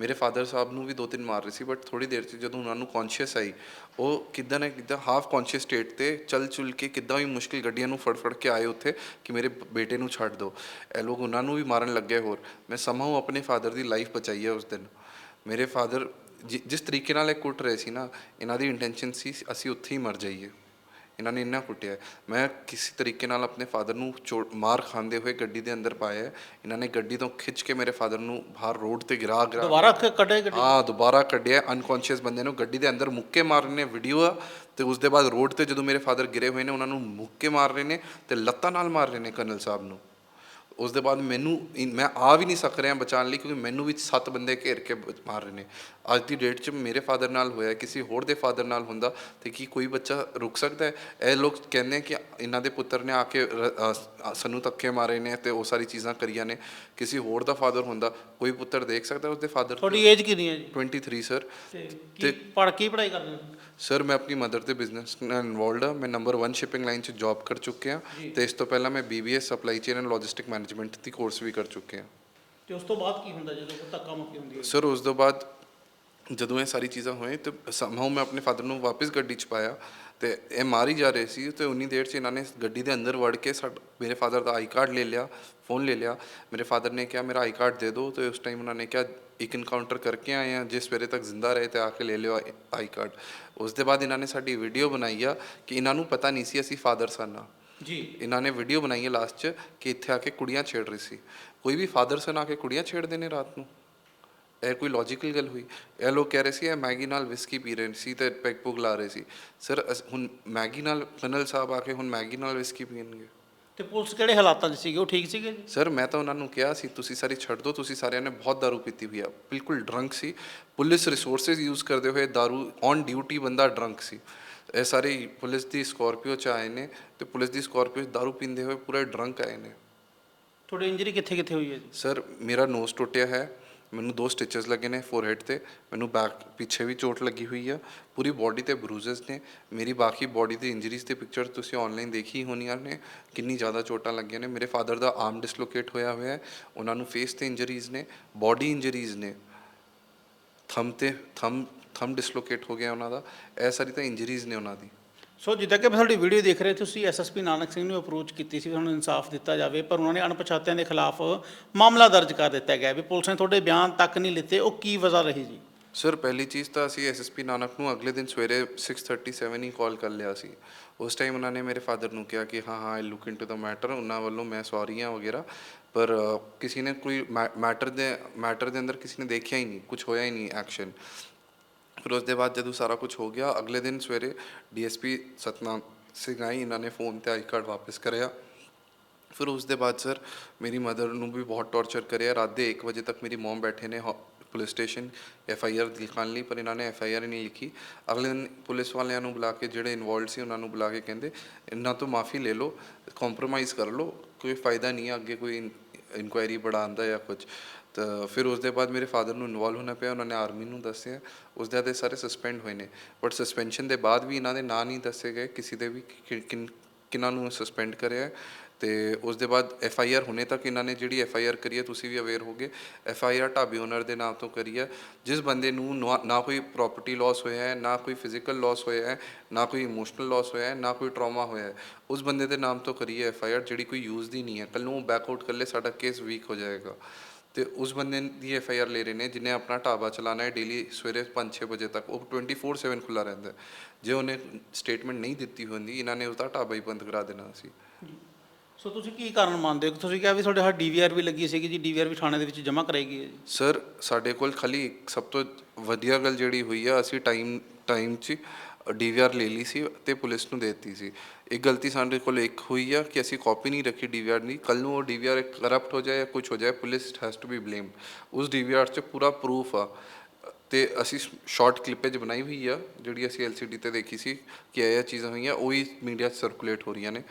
ਮੇਰੇ ਫਾਦਰ ਸਾਹਿਬ ਨੂੰ ਵੀ ਦੋ ਤਿੰਨ ਮਾਰ ਰਹੇ ਸੀ ਬਟ ਥੋੜੀ ਦੇਰ 'ਚ ਜਦੋਂ ਉਹਨਾਂ ਨੂੰ ਕੌਨਸ਼ੀਅਸ ਆਈ, ਉਹ ਕਿੱਦਾਂ ਨਾ ਕਿੱਦਾਂ ਹਾਫ ਕੌਨਸ਼ੀਅਸ ਸਟੇਟ ਤੇ ਚੱਲ ਚੁਲ ਕੇ ਕਿੱਦਾਂ ਵੀ ਮੁਸ਼ਕਿਲ ਗੱਡੀਆਂ ਨੂੰ ਫੜ ਫੜ ਕੇ ਆਏ ਉੱਥੇ ਕਿ ਮੇਰੇ ਬੇਟੇ ਨੂੰ ਛੱਡ ਦਿਓ ਇਹ ਲੋਕ ਉਹਨਾਂ ਨੂੰ ਵੀ ਮਾਰਨ ਲੱਗੇ ਹੋਰ। ਮੈਂ ਸਮਾਂ ਆਪਣੇ ਫਾਦਰ ਦੀ ਲਾਈਫ ਬਚਾਈ ਹੈ ਉਸ ਦਿਨ। ਮੇਰੇ ਫਾਦਰ ਜਿਸ ਤਰੀਕੇ ਨਾਲ ਇਹ ਕੁੱਟ ਰਹੇ ਸੀ ਨਾ, ਇਹਨਾਂ ਦੀ ਇੰਟੈਂਸ਼ਨ ਸੀ ਅਸੀਂ ਉੱਥੇ ਹੀ ਮਰ ਜਾਈਏ। ਇਹਨਾਂ ਨੇ ਇੰਨਾ ਕੁੱਟਿਆ। ਮੈਂ ਕਿਸੇ ਤਰੀਕੇ ਨਾਲ ਆਪਣੇ ਫਾਦਰ ਨੂੰ ਮਾਰ ਖਾਂਦੇ ਹੋਏ ਗੱਡੀ ਦੇ ਅੰਦਰ ਪਾਇਆ। ਇਹਨਾਂ ਨੇ ਗੱਡੀ ਤੋਂ ਖਿੱਚ ਕੇ ਮੇਰੇ ਫਾਦਰ ਨੂੰ ਬਾਹਰ ਰੋਡ ਤੇ ਗਿਰਾ ਗਿਰਾ ਦੁਬਾਰਾ ਕੱਢੇ ਗੱਡੀ? ਹਾਂ ਦੁਬਾਰਾ ਕੱਢਿਆ। ਅਨਕੌਂਸ਼ੀਅਸ ਬੰਦੇ ਨੂੰ ਗੱਡੀ ਦੇ ਅੰਦਰ ਮੁੱਕੇ ਮਾਰ ਰਹੇ ਨੇ ਵੀਡੀਓ ਆ। ਤੇ ਉਸ ਦੇ ਬਾਅਦ ਰੋਡ ਤੇ ਜਦੋਂ ਮੇਰੇ ਫਾਦਰ ਗਿਰੇ ਹੋਏ ਨੇ ਉਹਨਾਂ ਨੂੰ ਮੁੱਕੇ ਮਾਰ ਰਹੇ ਨੇ ਤੇ ਲੱਤਾਂ ਨਾਲ ਮਾਰ ਰਹੇ ਨੇ ਕਰਨਲ ਸਾਹਿਬ ਨੂੰ। ਉਸ ਦੇ ਬਾਅਦ ਮੈਨੂੰ ਮੈਂ ਆ ਵੀ ਨਹੀਂ ਸਕ ਰਿਹਾ ਬਚਾਉਣ ਲਈ ਕਿਉਂਕਿ ਮੈਨੂੰ ਵੀ ਸੱਤ ਬੰਦੇ ਘੇਰ ਕੇ ਮਾਰ ਰਹੇ ਨੇ। ਅੱਜ ਦੀ ਡੇਟ 'ਚ ਮੇਰੇ ਫਾਦਰ ਨਾਲ ਹੋਇਆ ਕਿਸੇ ਹੋਰ ਦੇ ਫਾਦਰ ਨਾਲ ਹੁੰਦਾ ਤੇ ਕੀ ਕੋਈ ਬੱਚਾ ਰੁਕ ਸਕਦਾ ਹੈ? ਇਹ ਲੋਕ ਕਹਿੰਦੇ ਕਿ ਇਹਨਾਂ ਦੇ ਪੁੱਤਰ ਨੇ ਆ ਕੇ ਸਾਨੂੰ ਧੱਕੇ ਮਾਰੇ ਨੇ ਤੇ ਉਹ ਸਾਰੀ ਚੀਜ਼ਾਂ ਕਰੀਆਂ ਨੇ। ਕਿਸੇ ਹੋਰ ਦਾ ਫਾਦਰ ਹੁੰਦਾ ਕੋਈ ਪੁੱਤਰ ਦੇਖ ਸਕਦਾ ਉਸਦੇ ਫਾਦਰ ਤੁਹਾਡੀ ਏਜ ਕਿੰਨੀ ਹੈ ਜੀ? 23 ਸਰ ਤੇ ਪੜ ਕੀ ਪੜਾਈ ਕਰਦੇ ਹੋ? ਸਰ ਮੈਂ ਆਪਣੀ ਮਦਰ ਦੇ ਬਿਜ਼ਨਸ ਨਾਲ ਇਨਵੋਲਡ ਹਾਂ। ਮੈਂ ਨੰਬਰ 1 ਸ਼ਿਪਿੰਗ ਲਾਈਨ 'ਚ ਜੌਬ ਕਰ ਚੁੱਕਿਆ ਤੇ ਇਸ ਤੋਂ ਪਹਿਲਾਂ ਮੈਂ BBS supply chain and logistic management the course ਵੀ ਕਰ ਚੁੱਕਿਆ ਤੇ ਉਸ ਤੋਂ ਬਾਅਦ ਕੀ ਹੁੰਦਾ ਜਦੋਂ ਧੱਕਾ ਮੁੱਕੀ ਹੁੰਦੀ ਹੈ? ਸਰ ਉਸ ਤੋਂ ਬਾਅਦ ਜਦੋਂ ਇਹ ਸਾਰੀ ਚੀਜ਼ਾਂ ਹੋਏ ਤੇ ਸਮਹਾਉ ਮੈਂ ਆਪਣੇ ਫਾਦਰ ਨੂੰ ਵਾਪਸ ਗੱਡੀ 'ਚ ਪਾਇਆ ਤੇ ਇਹ ਮਾਰੀ ਜਾ ਰਹੇ ਸੀ ਤੇ ਉਨੀ ਦੇਰ 'ਚ ਇਹਨਾਂ ਨੇ ਗੱਡੀ ਦੇ ਅੰਦਰ ਵੜ ਕੇ ਮੇਰੇ ਫਾਦਰ ਦਾ ਆਈ ਕਾਰਡ ਲੈ ਲਿਆ ਫੋਨ ਲੈ ਲਿਆ। ਮੇਰੇ ਫਾਦਰ ਨੇ ਕਿਹਾ ਮੇਰਾ ਆਈ ਕਾਰਡ ਦੇ ਦਿਓ। ਤੇ ਉਸ ਟਾਈਮ ਉਹਨਾਂ ਨੇ ਕਿਹਾ ਇੱਕ ਇਨਕਾਊਂਟਰ ਕਰਕੇ ਆਏ ਆ ਜਿਸ ਸਵੇਰੇ ਤੱਕ ਜ਼ਿੰਦਾ ਰਹੇ ਤੇ ਆ ਕੇ ਲੈ ਲਿਓ ਆਈ ਕਾਰਡ। ਉਸ ਦੇ ਬਾਅਦ ਇਹਨਾਂ ਨੇ ਸਾਡੀ ਵੀਡੀਓ ਬਣਾਈ ਆ ਕਿ ਇਹਨਾਂ ਨੂੰ ਪਤਾ ਨਹੀਂ ਸੀ ਅਸੀਂ ਫਾਦਰ ਸਨ ਆ। ਜੀ। ਇਹਨਾਂ ਨੇ ਵੀਡੀਓ ਬਣਾਈ ਹੈ ਲਾਸਟ 'ਚ ਕਿ ਇੱਥੇ ਆ ਕੇ ਕੁੜੀਆਂ ਛੇੜ ਰਹੀ ਸੀ। ਕੋਈ ਵੀ ਫਾਦਰ ਸਨ ਆ ਕੇ ਕੁੜੀਆਂ ਛੇੜਦੇ ਨੇ ਰਾਤ ਨੂੰ। ਇਹ ਕੋਈ ਲੌਜੀਕਲ ਗੱਲ ਹੋਈ ਇਹ ਲੋਕ ਕਹਿ ਰਹੇ ਸੀ ਇਹ ਮੈਗੀ ਨਾਲ ਵਿਸਕੀ ਪੀ ਰਹੇ ਸੀ ਤੇ ਪੈਗ ਪੁਗ ਲਾ ਰਹੇ ਸੀ ਸਰ ਹੁਣ ਮੈਗੀ ਨਾਲ ਕਰਨਲ ਸਾਹਿਬ ਆ ਕੇ ਹੁਣ ਮੈਗੀ ਨਾਲ ਵਿਸਕੀ ਪੀਣਗੇ ਤੇ ਪੁਲਿਸ ਕਿਹੜੇ ਹਾਲਾਤਾਂ 'ਚ ਸੀਗੇ ਉਹ ਠੀਕ ਸੀਗੇ ਜੀ ਸਰ ਮੈਂ ਤਾਂ ਉਹਨਾਂ ਨੂੰ ਕਿਹਾ ਸੀ ਤੁਸੀਂ ਸਾਰੀ ਛੱਡ ਦਿਓ ਤੁਸੀਂ ਸਾਰਿਆਂ ਨੇ ਬਹੁਤ दारू ਪੀਤੀ ਹੋਈ ਆ ਬਿਲਕੁਲ ਡਰੰਕ ਸੀ ਪੁਲਿਸ ਰਿਸੋਰਸਸ ਯੂਜ਼ ਕਰਦੇ ਹੋਏ दारू ਔਨ ਡਿਊਟੀ ਬੰਦਾ ਡਰੰਕ ਸੀ ਇਹ ਸਾਰੇ ਪੁਲਿਸ ਦੀ ਸਕਾਰਪੀਓ ਚ ਆਏ ਨੇ ਤੇ ਪੁਲਿਸ ਦੀ ਸਕਾਰਪੀਓ 'ਚ दारू ਪੀਂਦੇ ਹੋਏ ਪੂਰੇ ਡਰੰਕ ਆਏ ਨੇ ਤੁਹਾਡੀ ਇੰਜਰੀ ਕਿੱਥੇ ਕਿੱਥੇ ਹੋਈ ਹੈ ਜੀ ਸਰ ਮੇਰਾ ਨੋਜ਼ ਟੁੱਟਿਆ ਹੈ ਮੈਨੂੰ ਦੋ ਸਟਿਚਸ ਲੱਗੇ ਨੇ ਫੋਰਹੈਡ ਤੇ, ਮੈਨੂੰ ਬੈਕ ਪਿੱਛੇ ਵੀ ਚੋਟ ਲੱਗੀ ਹੋਈ ਆ, ਪੂਰੀ ਬਾਡੀ ਤੇ ਬਰੂਜ਼ਸ ਨੇ, ਮੇਰੀ ਬਾਕੀ ਬਾਡੀ ਦੀ ਇੰਜਰੀਜ਼ ਤੇ ਪਿਕਚਰ ਤੁਸੀਂ ਆਨਲਾਈਨ ਦੇਖੀ ਹੋਣੀਆਂ ਨੇ, ਕਿੰਨੀ ਜ਼ਿਆਦਾ ਚੋਟਾਂ ਲੱਗੀਆਂ ਨੇ, ਮੇਰੇ ਫਾਦਰ ਦਾ ਆਰਮ ਡਿਸਲੋਕੇਟ ਹੋਇਆ ਹੋਇਆ ਹੈ, ਉਹਨਾਂ ਨੂੰ ਫੇਸ ਤੇ ਇੰਜਰੀਜ਼ ਨੇ ਬਾਡੀ ਇੰਜਰੀਜ਼ ਨੇ ਥੰਮ ਤੇ ਥੰਮ ਥੰਮ ਡਿਸਲੋਕੇਟ ਹੋ ਗਿਆ ਉਹਨਾਂ ਦਾ, ਇਹ ਸਾਰੀ ਤਾਂ ਇੰਜਰੀਜ਼ ਨੇ ਉਹਨਾਂ ਦੀ। ਸੋ ਜਿੱਦਾਂ ਕਿ ਮੈਂ ਤੁਹਾਡੀ ਵੀਡੀਓ ਦੇਖ ਰਹੇ ਤੁਸੀਂ ਐਸਐਸਪੀ ਨਾਨਕ ਸਿੰਘ ਨੂੰ ਅਪਰੋਚ ਕੀਤੀ ਸੀ ਤੁਹਾਨੂੰ ਇਨਸਾਫ ਦਿੱਤਾ ਜਾਵੇ, ਪਰ ਉਹਨਾਂ ਨੇ ਅਣਪਛਾਤਿਆਂ ਦੇ ਖਿਲਾਫ ਮਾਮਲਾ ਦਰਜ ਕਰ ਦਿੱਤਾ ਗਿਆ ਵੀ ਪੁਲਿਸ ਨੇ ਤੁਹਾਡੇ ਬਿਆਨ ਤੱਕ ਨਹੀਂ ਲਿੱਤੇ, ਉਹ ਕੀ ਵਜ੍ਹਾ ਰਹੀ ਜੀ? ਸਰ, ਪਹਿਲੀ ਚੀਜ਼ ਤਾਂ ਅਸੀਂ ਐਸਐਸਪੀ ਨਾਨਕ ਨੂੰ ਅਗਲੇ ਦਿਨ ਸਵੇਰੇ 6:37 ਹੀ ਕਾਲ ਕਰ ਲਿਆ ਸੀ। ਉਸ ਟਾਈਮ ਉਹਨਾਂ ਨੇ ਮੇਰੇ ਫਾਦਰ ਨੂੰ ਕਿਹਾ ਕਿ ਹਾਂ ਹਾਂ I look into the matter ਉਹਨਾਂ ਵੱਲੋਂ ਮੈਂ ਸੌਰੀ ਹਾਂ ਵਗੈਰਾ, ਪਰ ਕਿਸੇ ਨੇ ਕੋਈ ਮੈਟਰ ਦੇ ਮੈਟਰ ਦੇ ਅੰਦਰ ਕਿਸੇ ਨੇ ਦੇਖਿਆ ਹੀ ਨਹੀਂ ਕੁਝ ਹੋਇਆ ਹੀ ਨਹੀਂ ਐਕਸ਼ਨ ਫਿਰ ਉਸ ਦੇ ਬਾਅਦ ਜਦੋਂ ਸਾਰਾ ਕੁਝ ਹੋ ਗਿਆ, ਅਗਲੇ ਦਿਨ ਸਵੇਰੇ ਡੀਐਸਪੀ ਸਤਨਾਮ ਸਿੰਘ ਆਈ, ਇਹਨਾਂ ਨੇ ਫੋਨ ਤੇ ਆਈ ਕਾਰਡ ਵਾਪਸ ਕਰਿਆ। ਫਿਰ ਉਸ ਦੇ ਬਾਅਦ ਸਰ ਮੇਰੀ ਮਦਰ ਨੂੰ ਵੀ ਬਹੁਤ ਟੌਰਚਰ ਕਰਿਆ। ਰਾਤ ਦੇ 1 ਵਜੇ ਤੱਕ ਮੇਰੀ ਮਮ ਬੈਠੇ ਨੇ police station, F I R ਲਿਖਾਉਣ ਲਈ, ਪਰ ਇਹਨਾਂ ਨੇ ਐਫ ਆਈ ਆਰ ਨਹੀਂ ਲਿਖੀ। ਅਗਲੇ ਦਿਨ ਪੁਲਿਸ ਵਾਲਿਆਂ ਨੂੰ ਬੁਲਾ ਕੇ, ਜਿਹੜੇ ਇਨਵੋਲਡ ਸੀ ਉਹਨਾਂ ਨੂੰ ਬੁਲਾ ਕੇ ਕਹਿੰਦੇ, ਇਹਨਾਂ ਤੋਂ ਮਾਫੀ ਲੈ ਲਓ, ਕੰਪਰੋਮਾਈਜ਼ ਕਰ ਲਓ, ਕੋਈ ਫਾਇਦਾ ਨਹੀਂ ਹੈ ਅੱਗੇ ਕੋਈ ਇਨਕੁਆਇਰੀ बढ़ाਉਣ ਦਾ ਜਾਂ ਕੁਝ ਤਾਂ ਫਿਰ ਉਸ ਦੇ ਬਾਅਦ ਮੇਰੇ ਫਾਦਰ ਨੂੰ ਇਨਵੋਲਵ ਹੋਣਾ ਪਿਆ, ਉਹਨਾਂ ਨੇ ਆਰਮੀ ਨੂੰ ਦੱਸਿਆ। ਉਸ ਦੇ ਬਾਅਦ ਸਾਰੇ ਸਸਪੈਂਡ ਹੋਏ ਨੇ। ਬਟ ਸਸਪੈਂਸ਼ਨ ਦੇ ਬਾਅਦ ਵੀ ਇਹਨਾਂ ਦੇ ਨਾਂ ਨਹੀਂ ਦੱਸੇ ਗਏ, ਕਿਸੇ ਦੇ ਵੀ ਕਿ- ਕਿਹਨਾਂ ਨੂੰ ਸਸਪੈਂਡ ਕਰਿਆ ਹੈ। ਤੇ ਉਸ ਦੇ ਬਾਅਦ ਐਫ ਆਈ ਆਰ ਹੁਣੇ ਤੱਕ ਇਹਨਾਂ ਨੇ ਜਿਹੜੀ ਐਫ ਆਈ ਆਰ ਕਰੀ ਹੈ, ਤੁਸੀਂ ਵੀ ਅਵੇਅਰ ਹੋਗੇ ਐਫ ਆਈ ਆਰ ਢਾਬੀ ਓਨਰ ਦੇ ਨਾਮ ਤੋਂ ਕਰੀ ਹੈ। ਜਿਸ ਬੰਦੇ ਨੂੰ ਨਾ- ਨਾ ਕੋਈ ਪ੍ਰਾਪਰਟੀ ਲਾਸ ਹੋਇਆ ਹੈ, ਨਾ ਕੋਈ ਫਿਜ਼ੀਕਲ ਲਾਸ ਹੋਇਆ ਹੈ, ਨਾ ਕੋਈ ਇਮੋਸ਼ਨਲ ਲਾਸ ਹੋਇਆ ਹੈ, ਨਾ ਕੋਈ ਟਰਾਮਾ ਹੋਇਆ ਹੈ, ਉਸ ਬੰਦੇ ਦੇ ਨਾਮ ਤੋਂ ਕਰੀ ਹੈ ਐਫ ਆਈ ਆਰ ਜਿਹੜੀ ਕੋਈ ਯੂਜ਼ ਦੀ ਨਹੀਂ ਹੈ। ਕੱਲ ਨੂੰ ਬੈਕ ਆਊਟ ਕਰ ਲੇ ਸਾਡਾ ਕੇਸ ਵੀਕ ਹੋ ਜਾਏਗਾ। ਤੇ ਉਸ ਬੰਦੇ ਦੀ ਐਫ ਆਈ ਆਰ ਲੈ ਰਹੇ ਨੇ ਜਿਹਨੇ ਆਪਣਾ ਢਾਬਾ ਚਲਾਣਾ ਹੈ ਡੇਲੀ ਸਵੇਰੇ 5-6 ਵਜੇ ਤੱਕ ਉਹ 24/7 ਖੁੱਲਾ ਰਹਿੰਦਾ ਜੇ ਉਹਨੇ ਸਟੇਟਮੈਂਟ ਨਹੀਂ ਦਿੱਤੀ ਹੁੰਦੀ ਇਹਨਾਂ ਨੇ ਉਸਦਾ ਢਾਬਾ ਹੀ ਬੰਦ ਕਰਾ ਦੇਣਾ ਸੀ। ਸੋ ਤੁਸੀਂ ਕੀ ਕਾਰਨ ਮੰਨਦੇ ਹੋ? ਤੁਸੀਂ ਕਿਹਾ ਵੀ ਤੁਹਾਡੇ ਹੱਥ ਡੀਵੀਆਰ ਵੀ ਲੱਗੀ ਸੀਗੀ ਜੀ ਡੀਵੀਆਰ ਵੀ ਥਾਣੇ ਦੇ ਵਿੱਚ ਜਮ੍ਹਾਂ ਕਰਾਈ ਗਈ ਹੈ ਜੀ। ਸਰ ਸਾਡੇ ਕੋਲ ਖਾਲੀ ਸਭ ਤੋਂ ਵਧੀਆ ਗੱਲ ਜਿਹੜੀ ਹੋਈ ਆ ਅਸੀਂ ਟਾਈਮ ਟਾਈਮ 'ਚ ਡੀਵੀਆਰ ਲੈ ਲਈ ਸੀ ਤੇ ਪੁਲਿਸ ਨੂੰ ਦੇ ਦਿੱਤੀ ਸੀ। ਇਹ ਗਲਤੀ ਸਾਡੇ ਕੋਲ ਇੱਕ ਹੋਈ ਆ ਕਿ ਅਸੀਂ ਕਾਪੀ ਨਹੀਂ ਰੱਖੀ ਡੀਵੀਆਰ ਦੀ। ਕੱਲ ਨੂੰ ਉਹ ਡੀਵੀਆਰ ਕਰਪਟ ਹੋ ਜਾਏ ਜਾਂ ਕੁਝ ਹੋ ਜਾਏ, police has to be blamed ਉਸ ਡੀਵੀਆਰ 'ਚ ਪੂਰਾ ਪ੍ਰੂਫ ਆ। ਤੇ ਅਸੀਂ ਸ਼ਾਰਟ ਕਲਿੱਪੇਜ ਬਣਾਈ ਹੋਈ ਆ, ਜਿਹੜੀ ਅਸੀਂ ਐਲਸੀਡੀ ਤੇ ਦੇਖੀ ਸੀ ਕਿ ਇਹ ਇਹ ਚੀਜ਼ਾਂ ਹੋਈਆਂ, ਉਹੀ ਮੀਡੀਆ 'ਚ ਸਰਕੂਲੇਟ ਹੋ ਰਹੀਆਂ ਨੇ।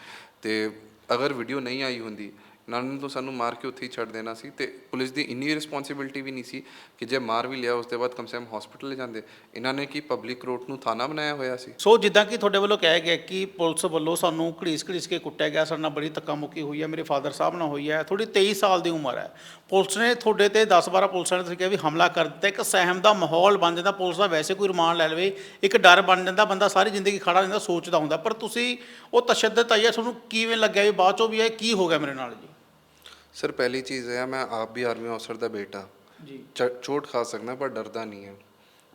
ਤੇ ਅਗਰ ਵੀਡੀਓ ਨਹੀਂ ਆਈ ਹੁੰਦੀ ਇਹਨਾਂ ਨੇ ਸਾਨੂੰ ਮਾਰ ਕੇ ਉੱਥੇ ਹੀ ਛੱਡ ਦੇਣਾ ਸੀ ਤੇ ਪੁਲਿਸ ਦੀ ਇੰਨੀ ਰਿਸਪੌਂਸਿਬਿਲਟੀ ਵੀ ਨਹੀਂ ਸੀ ਕਿ ਜੇ ਮਾਰ ਵੀ ਲਿਆ, ਉਸ ਤੋਂ ਬਾਅਦ ਕਮ ਸੇ ਕਮ ਹਸਪੀਟਲ ਲੈ ਜਾਂਦੇ। ਇਹਨਾਂ ਨੇ ਕੀ ਪਬਲਿਕ ਰੋਡ ਨੂੰ ਥਾਣਾ ਬਣਾਇਆ ਹੋਇਆ ਸੀ? ਸੋ ਜਿੱਦਾਂ ਕਿ ਤੁਹਾਡੇ ਵੱਲੋਂ ਕਿਹਾ ਗਿਆ ਕਿ ਪੁਲਿਸ ਵੱਲੋਂ ਸਾਨੂੰ ਘੜੀਸ ਘੜੀਸ ਕੇ ਕੁੱਟਿਆ ਗਿਆ, ਸਾਡੇ ਨਾਲ ਬੜੀ ਧੱਕਾ ਮੁੱਕੀ ਹੋਈ ਹੈ, ਮੇਰੇ ਫਾਦਰ ਸਾਹਿਬ ਨਾਲ ਹੋਈ ਹੈ ਥੋੜੀ 23 ਸਾਲ ਦੀ ਉਮਰ ਹੈ। ਪੁਲਿਸ ਨੇ ਤੁਹਾਡੇ ਤੇ 10-12 ਪੁਲਿਸਾਂ ਨੇ ਤੁਸੀਂ ਕਿਹਾ ਵੀ ਹਮਲਾ ਕਰ ਦਿੱਤਾ, ਇੱਕ ਸਹਿਮ ਦਾ ਮਾਹੌਲ ਬਣ ਜਾਂਦਾ, ਪੁਲਿਸ ਦਾ ਵੈਸੇ ਕੋਈ ਰਿਮਾਂਡ ਲੈ ਲਵੇ, ਇੱਕ ਡਰ ਬਣ ਜਾਂਦਾ, ਬੰਦਾ ਸਾਰੀ ਜ਼ਿੰਦਗੀ ਖੜਾ ਰਹਿੰਦਾ, ਸੋਚਦਾ ਹੁੰਦਾ। ਪਰ ਤੁਸੀਂ ਉਹ ਤਸ਼ੱਦਦ ਆਈ ਹੈ, ਤੁਹਾਨੂੰ ਕਿਵੇਂ ਲੱਗਿਆ ਵੀ ਬਾਅਦ ਚੋਂ ਵੀ ਇਹ ਕੀ ਹੋ ਗਿਆ ਮੇਰੇ ਨਾਲ ਜੀ? ਸਰ ਪਹਿਲੀ ਚੀਜ਼ ਹੈ ਮੈਂ ਆਪ ਵੀ ਆਰਮੀ ਅਫਸਰ ਦਾ ਬੇਟਾ। ਜੀ। ਚੋਟ ਖਾ ਸਕਦਾ ਪਰ ਡਰਦਾ ਨਹੀਂ ਹੈ।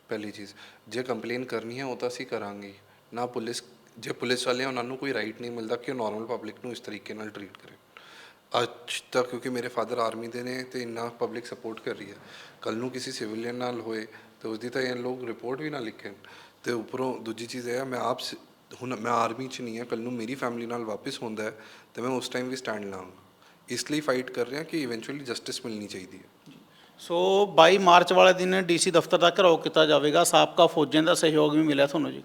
ਪਹਿਲੀ ਚੀਜ਼ ਜੇ ਕੰਪਲੇਨ ਕਰਨੀ ਹੈ ਉਹ ਤਾਂ ਅਸੀਂ ਕਰਾਂਗੇ। ਨਾ ਪੁਲਿਸ ਜੇ ਪੁਲਿਸ ਵਾਲੇ ਉਹਨਾਂ ਨੂੰ ਕੋਈ ਰਾਈਟ ਨਹੀਂ ਮਿਲਦਾ ਕਿ ਉਹ ਨਾਰਮਲ ਪਬਲਿਕ ਨੂੰ ਇਸ ਤਰੀਕੇ ਨਾਲ ਟਰੀਟ ਕਰੇ। ਅੱਜ ਤੱਕ ਕਿਉਂਕਿ ਮੇਰੇ ਫਾਦਰ ਆਰਮੀ ਦੇ ਨੇ ਤੇ ਇੰਨਾ ਪਬਲਿਕ ਸਪੋਰਟ ਕਰ ਰਹੀ ਹੈ। ਕੱਲ ਨੂੰ ਕਿਸੇ ਸਿਵਲੀਅਨ ਨਾਲ ਹੋਏ ਤੇ ਉਸ ਦੀ ਤਾਂ ਇਹ ਲੋਕ ਰਿਪੋਰਟ ਵੀ ਨਾ ਲਿਖਣ। ਤੇ ਉੱਪਰੋਂ ਦੂਜੀ ਚੀਜ਼ ਇਹ ਹੈ ਮੈਂ ਆਪ ਹੁਣ ਮੈਂ ਆਰਮੀ 'ਚ ਨਹੀਂ ਹਾਂ ਕੱਲ ਨੂੰ ਮੇਰੀ ਫੈਮਿਲੀ ਨਾਲ ਵਾਪਸ ਹੁੰਦਾ ਹੈ ਤੇ ਮੈਂ ਉਸ ਟਾਈਮ ਵੀ ਸਟੈਂਡ ਲਾਂਗਾ। ਇਸ ਲਈ ਫਾਈਟ ਕਰ ਰਿਹਾ ਕਿ ਇਵੈਂਚੁਅਲੀ ਜਸਟਿਸ ਮਿਲਣੀ ਚਾਹੀਦੀ ਹੈ। ਸੋ 22 ਮਾਰਚ ਵਾਲੇ ਦਿਨ ਡੀਸੀ ਦਫ਼ਤਰ ਦਾ ਘਰਾਓ ਕੀਤਾ ਜਾਵੇਗਾ। ਸਾਬਕਾ ਫੌਜੀਆਂ ਦਾ ਸਹਿਯੋਗ ਵੀ ਮਿਲਿਆ ਤੁਹਾਨੂੰ ਜੀ।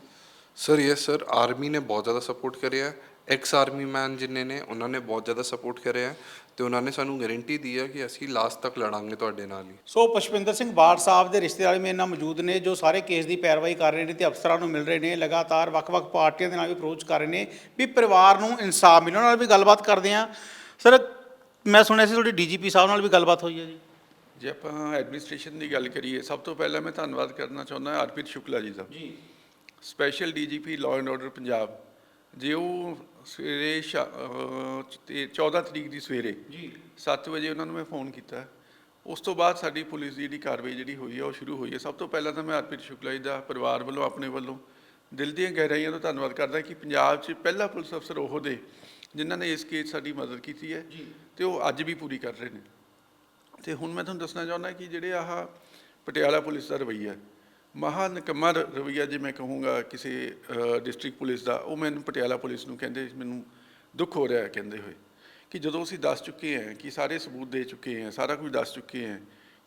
ਸਰ ਯੈਸ ਸਰ ਆਰਮੀ ਨੇ ਬਹੁਤ ਜ਼ਿਆਦਾ ਸਪੋਰਟ ਕਰਿਆ ਐਕਸ ਆਰਮੀ ਮੈਨ ਜਿੰਨੇ ਨੇ ਉਹਨਾਂ ਨੇ ਬਹੁਤ ਜ਼ਿਆਦਾ ਸਪੋਰਟ ਕਰਿਆ ਤੇ ਉਹਨਾਂ ਨੇ ਸਾਨੂੰ ਗਾਰੰਟੀ ਦੀ ਹੈ ਕਿ ਅਸੀਂ ਲਾਸਟ ਤੱਕ ਲੜਾਂਗੇ ਤੁਹਾਡੇ ਨਾਲ ਹੀ। ਸੋ ਪੁਸ਼ਪਿੰਦਰ ਸਿੰਘ ਬਾੜ ਸਾਹਿਬ ਦੇ ਰਿਸ਼ਤੇਦਾਰ ਵੀ ਮੇਰੇ ਨਾਲ ਮੌਜੂਦ ਨੇ ਜੋ ਸਾਰੇ ਕੇਸ ਦੀ ਪੈਰਵਾਈ ਕਰ ਰਹੇ ਨੇ ਤੇ ਅਫਸਰਾਂ ਨੂੰ ਮਿਲ ਰਹੇ ਨੇ ਲਗਾਤਾਰ ਵੱਖ-ਵੱਖ ਪਾਰਟੀਆਂ ਦੇ ਨਾਲ ਵੀ ਅਪਰੋਚ ਕਰ ਰਹੇ ਨੇ ਵੀ ਪਰਿਵਾਰ ਨੂੰ ਇਨਸਾਫ ਮਿਲਣ ਨਾਲ ਵੀ ਗੱਲਬਾਤ ਕਰਦੇ ਆ ਸਰ ਮੈਂ ਸੁਣਿਆ ਸੀ ਤੁਹਾਡੀ ਡੀਜੀਪੀ ਸਾਹਿਬ ਨਾਲ ਵੀ ਗੱਲਬਾਤ ਹੋਈ ਹੈ ਜੀ। ਜੇ ਆਪਾਂ ਐਡਮਿਨਿਸਟ੍ਰੇਸ਼ਨ ਦੀ ਗੱਲ ਕਰੀਏ ਸਭ ਤੋਂ ਪਹਿਲਾਂ ਮੈਂ ਧੰਨਵਾਦ ਕਰਨਾ ਚਾਹੁੰਦਾ ਹਰਪ੍ਰੀਤ ਸ਼ੁਕਲਾ ਜੀ ਦਾ। ਜੀ। Special DGP law and order Punjab. ਜੇ ਉਹ ਸਵੇਰੇ ਸ਼ਾ- ਅਹ ਤੇ 14 ਤਰੀਕ ਦੀ ਸਵੇਰੇ ਜੀ। 7 ਵਜੇ ਉਹਨਾਂ ਨੂੰ ਮੈਂ ਫੋਨ ਕੀਤਾ। ਉਸ ਤੋਂ ਬਾਅਦ ਸਾਡੀ ਪੁਲਿਸ ਦੀ ਜਿਹੜੀ ਕਾਰਵਾਈ ਜਿਹੜੀ ਹੋਈ ਹੈ ਉਹ ਸ਼ੁਰੂ ਹੋਈ ਹੈ ਸਭ ਤੋਂ ਪਹਿਲਾਂ ਤਾਂ ਮੈਂ ਹਰਪ੍ਰੀਤ ਸ਼ੁਕਲਾ ਜੀ ਦਾ ਪਰਿਵਾਰ ਵੱਲੋਂ ਆਪਣੇ ਵੱਲੋਂ ਦਿਲ ਦੀਆਂ ਗਹਿਰਾਈਆਂ ਤੋਂ ਧੰਨਵਾਦ ਕਰਦਾ ਕਿ ਪੰਜਾਬ 'ਚ ਪਹਿਲਾ ਪੁਲਿਸ ਅਫਸਰ ਉਹ ਦੇ ਜਿਨ੍ਹਾਂ ਨੇ ਇਸ ਕੇਸ ਸਾਡੀ ਮਦਦ ਕੀਤੀ ਹੈ। ਤੇ ਉਹ ਅੱਜ ਵੀ ਪੂਰੀ ਕਰ ਰਹੇ ਨੇ। ਤੇ ਹੁਣ ਮੈਂ ਤੁਹਾਨੂੰ ਦੱਸਣਾ ਚਾਹੁੰਦਾ ਕਿ ਜਿਹੜੇ ਆਹ ਪਟਿਆਲਾ ਪੁਲਿਸ ਦਾ ਰਵੱਈਆ ਮਹਾ ਨਿਕੰਮਾ ਰਵੱਈਆ ਜੇ ਮੈਂ ਕਹੂੰਗਾ ਕਿਸੇ ਡਿਸਟ੍ਰਿਕਟ ਪੁਲਿਸ ਦਾ ਉਹ ਮੈਨੂੰ ਪਟਿਆਲਾ ਪੁਲਿਸ ਨੂੰ ਕਹਿੰਦੇ ਮੈਨੂੰ ਦੁੱਖ ਹੋ ਰਿਹਾ ਕਹਿੰਦੇ ਹੋਏ ਕਿ ਜਦੋਂ ਅਸੀਂ ਦੱਸ ਚੁੱਕੇ ਹਾਂ ਕਿ ਸਾਰੇ ਸਬੂਤ ਦੇ ਚੁੱਕੇ ਹਾਂ ਸਾਰਾ ਕੁਝ ਦੱਸ ਚੁੱਕੇ ਹਾਂ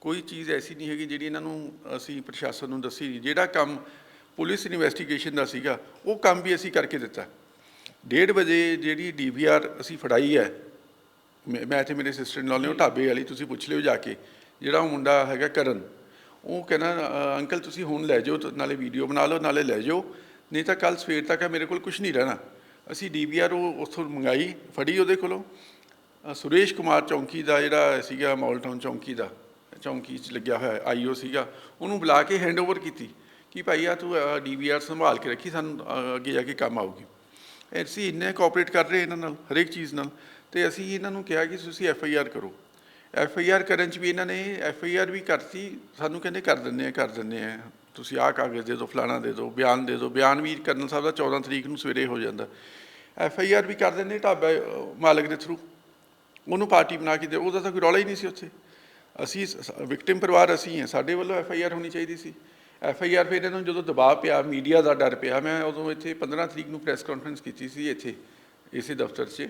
ਕੋਈ ਚੀਜ਼ ਐਸੀ ਨਹੀਂ ਹੈਗੀ ਜਿਹੜੀ ਇਹਨਾਂ ਨੂੰ ਅਸੀਂ ਪ੍ਰਸ਼ਾਸਨ ਨੂੰ ਦੱਸੀ ਨਹੀਂ। ਜਿਹੜਾ ਕੰਮ ਪੁਲਿਸ ਇਨਵੈਸਟੀਗੇਸ਼ਨ ਦਾ ਸੀਗਾ ਉਹ ਕੰਮ ਵੀ ਅਸੀਂ ਕਰਕੇ ਦਿੱਤਾ। ਡੇਢ ਵਜੇ ਜਿਹੜੀ ਡੀਵੀਆਰ ਅਸੀਂ ਫੜਾਈ ਹੈ, ਮੈਂ ਮੈਂ ਤੇ ਮੇਰੇ ਸਿਸਟਰ ਨਾਲ ਨੇ, ਉਹ ਢਾਬੇ ਵਾਲੀ ਤੁਸੀਂ ਪੁੱਛ ਲਿਓ ਜਾ ਕੇ, ਜਿਹੜਾ ਉਹ ਮੁੰਡਾ ਹੈਗਾ ਕਰਨ, ਉਹ ਕਹਿੰਦਾ ਅੰਕਲ ਤੁਸੀਂ ਹੁਣ ਲੈ ਜਾਓ ਨਾਲੇ ਵੀਡੀਓ ਬਣਾ ਲਓ, ਨਾਲੇ ਲੈ ਜਾਓ, ਨਹੀਂ ਤਾਂ ਕੱਲ ਸਵੇਰ ਤੱਕ ਮੇਰੇ ਕੋਲ ਕੁਝ ਨਹੀਂ ਰਹਿਣਾ। ਅਸੀਂ ਡੀਵੀਆਰ ਉਹ ਉੱਥੋਂ ਮੰਗਾਈ, ਫੜੀ ਉਹਦੇ ਕੋਲੋਂ। ਸੁਰੇਸ਼ ਕੁਮਾਰ ਚੌਂਕੀ ਦਾ ਜਿਹੜਾ ਸੀਗਾ, ਮਾਲ ਟਾਊਨ ਚੌਂਕੀ ਦਾ, ਚੌਂਕੀ 'ਚ ਲੱਗਿਆ ਹੋਇਆ ਆਈਓ ਸੀਗਾ, ਉਹਨੂੰ ਬੁਲਾ ਕੇ ਹੈਂਡਓਵਰ ਕੀਤੀ, ਕਿ ਭਾਈ ਆ ਤੂੰ ਡੀਵੀਆਰ ਸੰਭਾਲ ਕੇ ਰੱਖੀ, ਸਾਨੂੰ ਅੱਗੇ ਜਾ ਕੇ ਕੰਮ ਆਊਗੀ। ਅਸੀਂ ਇੰਨੇ ਕੋਆਪਰੇਟ ਕਰ ਰਹੇ ਇਹਨਾਂ ਨਾਲ, ਹਰੇਕ ਚੀਜ਼ ਨਾਲ, ਤੇ ਅਸੀਂ ਇਹਨਾਂ ਨੂੰ ਕਿਹਾ ਕਿ ਤੁਸੀਂ ਐਫ ਆਈ ਆਰ ਕਰੋ। ਐਫ ਆਈ ਆਰ ਕਰਨ 'ਚ ਵੀ ਇਹਨਾਂ ਨੇ ਐਫ ਆਈ ਆਰ ਵੀ ਕਰਤੀ, ਸਾਨੂੰ ਕਹਿੰਦੇ ਕਰ ਦਿੰਦੇ ਆ, ਕਰ ਦਿੰਦੇ ਆ। ਤੁਸੀਂ ਆਹ ਕਾਗਜ਼ ਦੇ ਦਿਓ, ਫਲਾਣਾ ਦੇ ਦਿਓ, ਬਿਆਨ ਦੇ ਦਿਓ, ਬਿਆਨ ਵੀ ਕਰਨਲ ਸਾਹਿਬ ਦਾ 14 ਤਰੀਕ ਨੂੰ ਸਵੇਰੇ ਹੋ ਜਾਂਦਾ। ਐਫ ਆਈ ਆਰ ਵੀ ਕਰ ਦਿੰਦੇ ਢਾਬਾ ਮਾਲਕ ਦੇ ਥਰੂ ਉਹਨੂੰ ਪਾਰਟੀ ਬਣਾ ਕੇ ਦੇ ਉਹਦਾ ਤਾਂ ਕੋਈ ਰੌਲਾ ਹੀ ਨਹੀਂ ਸੀ ਉੱਥੇ। ਅਸੀਂ ਵਿਕਟਿਮ ਪਰਿਵਾਰ ਅਸੀਂ ਹਾਂ, ਸਾਡੇ ਵੱਲੋਂ ਐਫ ਆਈ ਆਰ ਹੋਣੀ ਚਾਹੀਦੀ ਸੀ। ਐਫ ਆਈ ਆਰ ਫਿਰ ਇਹਨਾਂ ਨੂੰ ਜਦੋਂ ਦਬਾਅ ਪਿਆ, ਮੀਡੀਆ ਦਾ ਡਰ ਪਿਆ, ਮੈਂ ਉਦੋਂ ਇੱਥੇ 15 ਤਰੀਕ ਨੂੰ ਪ੍ਰੈਸ ਕਾਨਫਰੰਸ ਕੀਤੀ ਸੀ ਇੱਥੇ, ਇਸੇ ਦਫ਼ਤਰ 'ਚ।